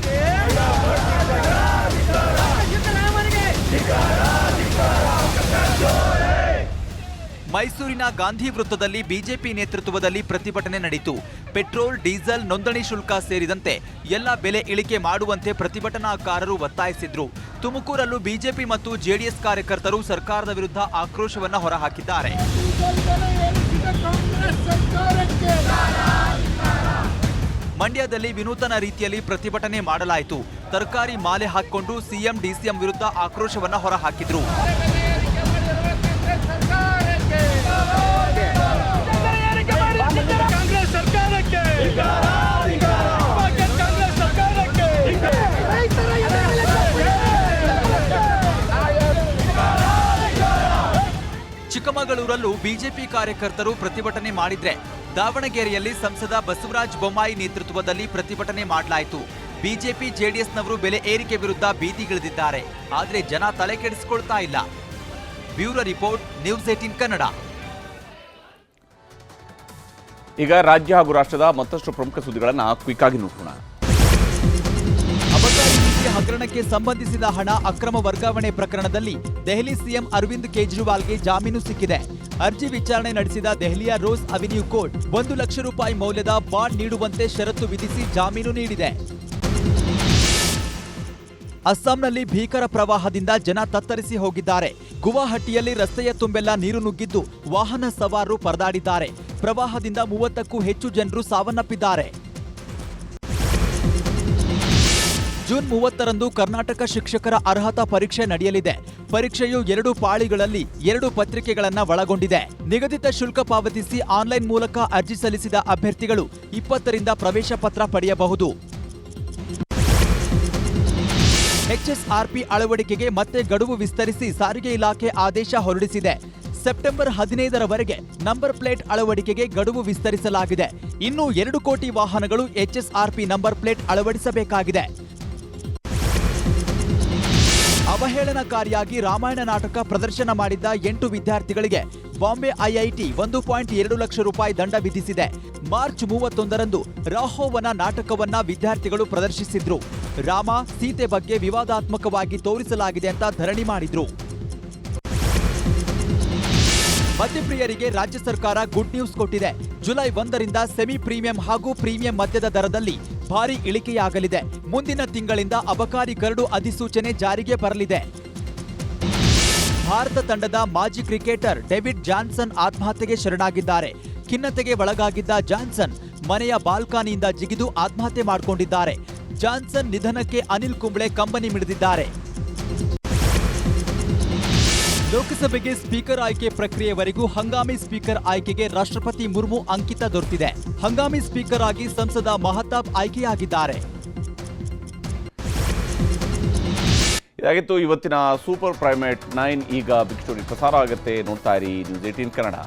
J: ಮೈಸೂರಿನ ಗಾಂಧಿ ವೃತ್ತದಲ್ಲಿ ಬಿಜೆಪಿ ನೇತೃತ್ವದಲ್ಲಿ ಪ್ರತಿಭಟನೆ ನಡೆಯಿತು ಪೆಟ್ರೋಲ್, ಡೀಸೆಲ್, ನೋಂದಣಿ ಶುಲ್ಕ ಸೇರಿದಂತೆ ಎಲ್ಲ ಬೆಲೆ ಇಳಿಕೆ ಮಾಡುವಂತೆ ಪ್ರತಿಭಟನಾಕಾರರು ಒತ್ತಾಯಿಸಿದ್ರು. ತುಮಕೂರಲ್ಲೂ ಬಿಜೆಪಿ ಮತ್ತು ಜೆಡಿಎಸ್ ಕಾರ್ಯಕರ್ತರು ಸರ್ಕಾರದ ವಿರುದ್ಧ ಆಕ್ರೋಶವನ್ನು ಹೊರಹಾಕಿದ್ದಾರೆ. ಮಂಡ್ಯದಲ್ಲಿ ವಿನೂತನ ರೀತಿಯಲ್ಲಿ ಪ್ರತಿಭಟನೆ ಮಾಡಲಾಯಿತು. ತರಕಾರಿ ಮಾಲೆ ಹಾಕಿಕೊಂಡು ಸಿಎಂ, ಡಿಸಿಎಂ ವಿರುದ್ಧ ಆಕ್ರೋಶವನ್ನು ಹೊರಹಾಕಿದ್ರು. ಚಿಕ್ಕಮಗಳೂರಲ್ಲೂ ಬಿಜೆಪಿ ಕಾರ್ಯಕರ್ತರು ಪ್ರತಿಭಟನೆ ಮಾಡಿದ್ರೆ ದಾವಣಗೆರೆಯಲ್ಲಿ ಸಂಸದ ಬಸವರಾಜ ಬೊಮ್ಮಾಯಿ ನೇತೃತ್ವದಲ್ಲಿ ಪ್ರತಿಭಟನೆ ಮಾಡಲಾಯಿತು. ಬಿಜೆಪಿ, ಜೆಡಿಎಸ್ನವರು ಬೆಲೆ ಏರಿಕೆ ವಿರುದ್ಧ ಬೀದಿಗಿಳಿದಿದ್ದಾರೆ ಆದರೆ ಜನ ತಲೆ ಕೆಡಿಸಿಕೊಳ್ತಾ ಇಲ್ಲ. Bureau report, news eighteen Kannada.
A: ಈಗ ರಾಜ್ಯ ಹಾಗೂ ರಾಷ್ಟ್ರದ ಮತ್ತಷ್ಟು ಪ್ರಮುಖ ಸುದ್ದಿಗಳನ್ನು ಕ್ವಿಕ್ ಆಗಿ ನೋಡೋಣ.
J: ಹಗರಣಕ್ಕೆ ಸಂಬಂಧಿಸಿದ ಹಣ ಅಕ್ರಮ ವರ್ಗಾವಣೆ ಪ್ರಕರಣದಲ್ಲಿ ದೆಹಲಿ ಸಿಎಂ ಅರವಿಂದ್ ಕೇಜ್ರಿವಾಲ್ಗೆ ಜಾಮೀನು ಸಿಕ್ಕಿದೆ. ಅರ್ಜಿ ವಿಚಾರಣೆ ನಡೆಸಿದ ದೆಹಲಿಯ ರೋಸ್ ಅವೆನ್ಯೂ ಕೋರ್ಟ್ ಒಂದು ಲಕ್ಷ ರೂಪಾಯಿ ಮೌಲ್ಯದ ಬಾಂಡ್ ನೀಡುವಂತೆ ಷರತ್ತು ವಿಧಿಸಿ ಜಾಮೀನು ನೀಡಿದೆ. ಅಸ್ಸಾಂನಲ್ಲಿ ಭೀಕರ ಪ್ರವಾಹದಿಂದ ಜನ ತತ್ತರಿಸಿ ಹೋಗಿದ್ದಾರೆ. ಗುವಾಹಟಿಯಲ್ಲಿ ರಸ್ತೆಯ ತುಂಬೆಲ್ಲ ನೀರು ನುಗ್ಗಿದ್ದು ವಾಹನ ಸವಾರರು ಪರದಾಡಿದ್ದಾರೆ. ಪ್ರವಾಹದಿಂದ ಮೂವತ್ತಕ್ಕೂ ಹೆಚ್ಚು ಜನರು ಸಾವನ್ನಪ್ಪಿದ್ದಾರೆ. ಜೂನ್ ಮೂವತ್ತರಂದು ಕರ್ನಾಟಕ ಶಿಕ್ಷಕರ ಅರ್ಹತಾ ಪರೀಕ್ಷೆ ನಡೆಯಲಿದೆ. ಪರೀಕ್ಷೆಯು ಎರಡು ಪಾಳಿಗಳಲ್ಲಿ ಎರಡು ಪತ್ರಿಕೆಗಳನ್ನು ಒಳಗೊಂಡಿದೆ. ನಿಗದಿತ ಶುಲ್ಕ ಪಾವತಿಸಿ ಆನ್ಲೈನ್ ಮೂಲಕ ಅರ್ಜಿ ಸಲ್ಲಿಸಿದ ಅಭ್ಯರ್ಥಿಗಳು ಇಪ್ಪತ್ತರಿಂದ ಪ್ರವೇಶ ಪತ್ರ ಪಡೆಯಬಹುದು. ಎಚ್ಎಸ್ಆರ್ಪಿ ಅಳವಡಿಕೆಗೆ ಮತ್ತೆ ಗಡುವು ವಿಸ್ತರಿಸಿ ಸಾರಿಗೆ ಇಲಾಖೆ ಆದೇಶ ಹೊರಡಿಸಿದೆ. ಸೆಪ್ಟೆಂಬರ್ ಹದಿನೈದರವರೆಗೆ ನಂಬರ್ ಪ್ಲೇಟ್ ಅಳವಡಿಕೆಗೆ ಗಡುವು ವಿಸ್ತರಿಸಲಾಗಿದೆ. ಇನ್ನು ಎರಡು ಕೋಟಿ ವಾಹನಗಳು ಎಚ್ಎಸ್ಆರ್ಪಿ ನಂಬರ್ ಪ್ಲೇಟ್ ಅಳವಡಿಸಬೇಕಾಗಿದೆ. ಅವಹೇಳನಕಾರಿಯಾಗಿ ರಾಮಾಯಣ ನಾಟಕ ಪ್ರದರ್ಶನ ಮಾಡಿದ್ದ ಎಂಟು ವಿದ್ಯಾರ್ಥಿಗಳಿಗೆ ಬಾಂಬೆ ಐಐಟಿ ಒಂದು ಪಾಯಿಂಟ್ ಎರಡು ಲಕ್ಷ ರೂಪಾಯಿ ದಂಡ ವಿಧಿಸಿದೆ. ಮಾರ್ಚ್ ಮೂವತ್ತೊಂದರಂದು ರಾಹೋವನ ನಾಟಕವನ್ನ ವಿದ್ಯಾರ್ಥಿಗಳು ಪ್ರದರ್ಶಿಸಿದ್ರು. ರಾಮ ಸೀತೆ ಬಗ್ಗೆ ವಿವಾದಾತ್ಮಕವಾಗಿ ತೋರಿಸಲಾಗಿದೆ ಅಂತ ಧರಣಿ ಮಾಡಿದ್ರು. ಮದ್ಯಪ್ರಿಯರಿಗೆ ರಾಜ್ಯ ಸರ್ಕಾರ ಗುಡ್ ನ್ಯೂಸ್ ಕೊಟ್ಟಿದೆ. ಜುಲೈ ಒಂದರಿಂದ ಸೆಮಿ ಪ್ರೀಮಿಯಂ ಹಾಗೂ ಪ್ರೀಮಿಯಂ ಮದ್ಯದ ದರದಲ್ಲಿ ಭಾರಿ ಇಳಿಕೆಯಾಗಲಿದೆ. ಮುಂದಿನ ತಿಂಗಳಿಂದ ಅಬಕಾರಿ ಕರಡು ಅಧಿಸೂಚನೆ ಜಾರಿಗೆ ಬರಲಿದೆ. ಭಾರತ ತಂಡದ ಮಾಜಿ ಕ್ರಿಕೆಟರ್ ಡೇವಿಡ್ ಜಾನ್ಸನ್ ಆತ್ಮಹತ್ಯೆಗೆ ಶರಣಾಗಿದ್ದಾರೆ. ಖಿನ್ನತೆಗೆ ಒಳಗಾಗಿದ್ದ ಜಾನ್ಸನ್ ಮನೆಯ ಬಾಲ್ಕಾನಿಯಿಂದ ಜಿಗಿದು ಆತ್ಮಹತ್ಯೆ ಮಾಡಿಕೊಂಡಿದ್ದಾರೆ. ಜಾನ್ಸನ್ ನಿಧನಕ್ಕೆ ಅನಿಲ್ ಕುಂಬ್ಳೆ ಕಂಬನಿ ಮಿಡಿದಿದ್ದಾರೆ. ಲೋಕಸಭೆಗೆ ಸ್ಪೀಕರ್ ಆಯ್ಕೆ ಪ್ರಕ್ರಿಯೆವರೆಗೂ ಹಂಗಾಮಿ ಸ್ಪೀಕರ್ ಆಯ್ಕೆಗೆ ರಾಷ್ಟ್ರಪತಿ ಮುರ್ಮು ಅಂಕಿತ ದೊರೆತಿದೆ. ಹಂಗಾಮಿ ಸ್ಪೀಕರ್ ಆಗಿ ಸಂಸದ ಮಹತಾಬ್ ಆಯ್ಕೆಯಾಗಿದ್ದಾರೆ.
A: ಇದಾಗಿತ್ತು ಇವತ್ತಿನ ಸೂಪರ್ ಪ್ರೈಮೇಟ್ ನೈನ್ ಈಗ ಬಿಗ್ ಸ್ಟೋರಿ ಪ್ರಸಾರ ಆಗುತ್ತೆ. ನೋಡ್ತಾ ಇರಿ ನ್ಯೂಸ್ ಏಟೀನ್ ಕನ್ನಡ.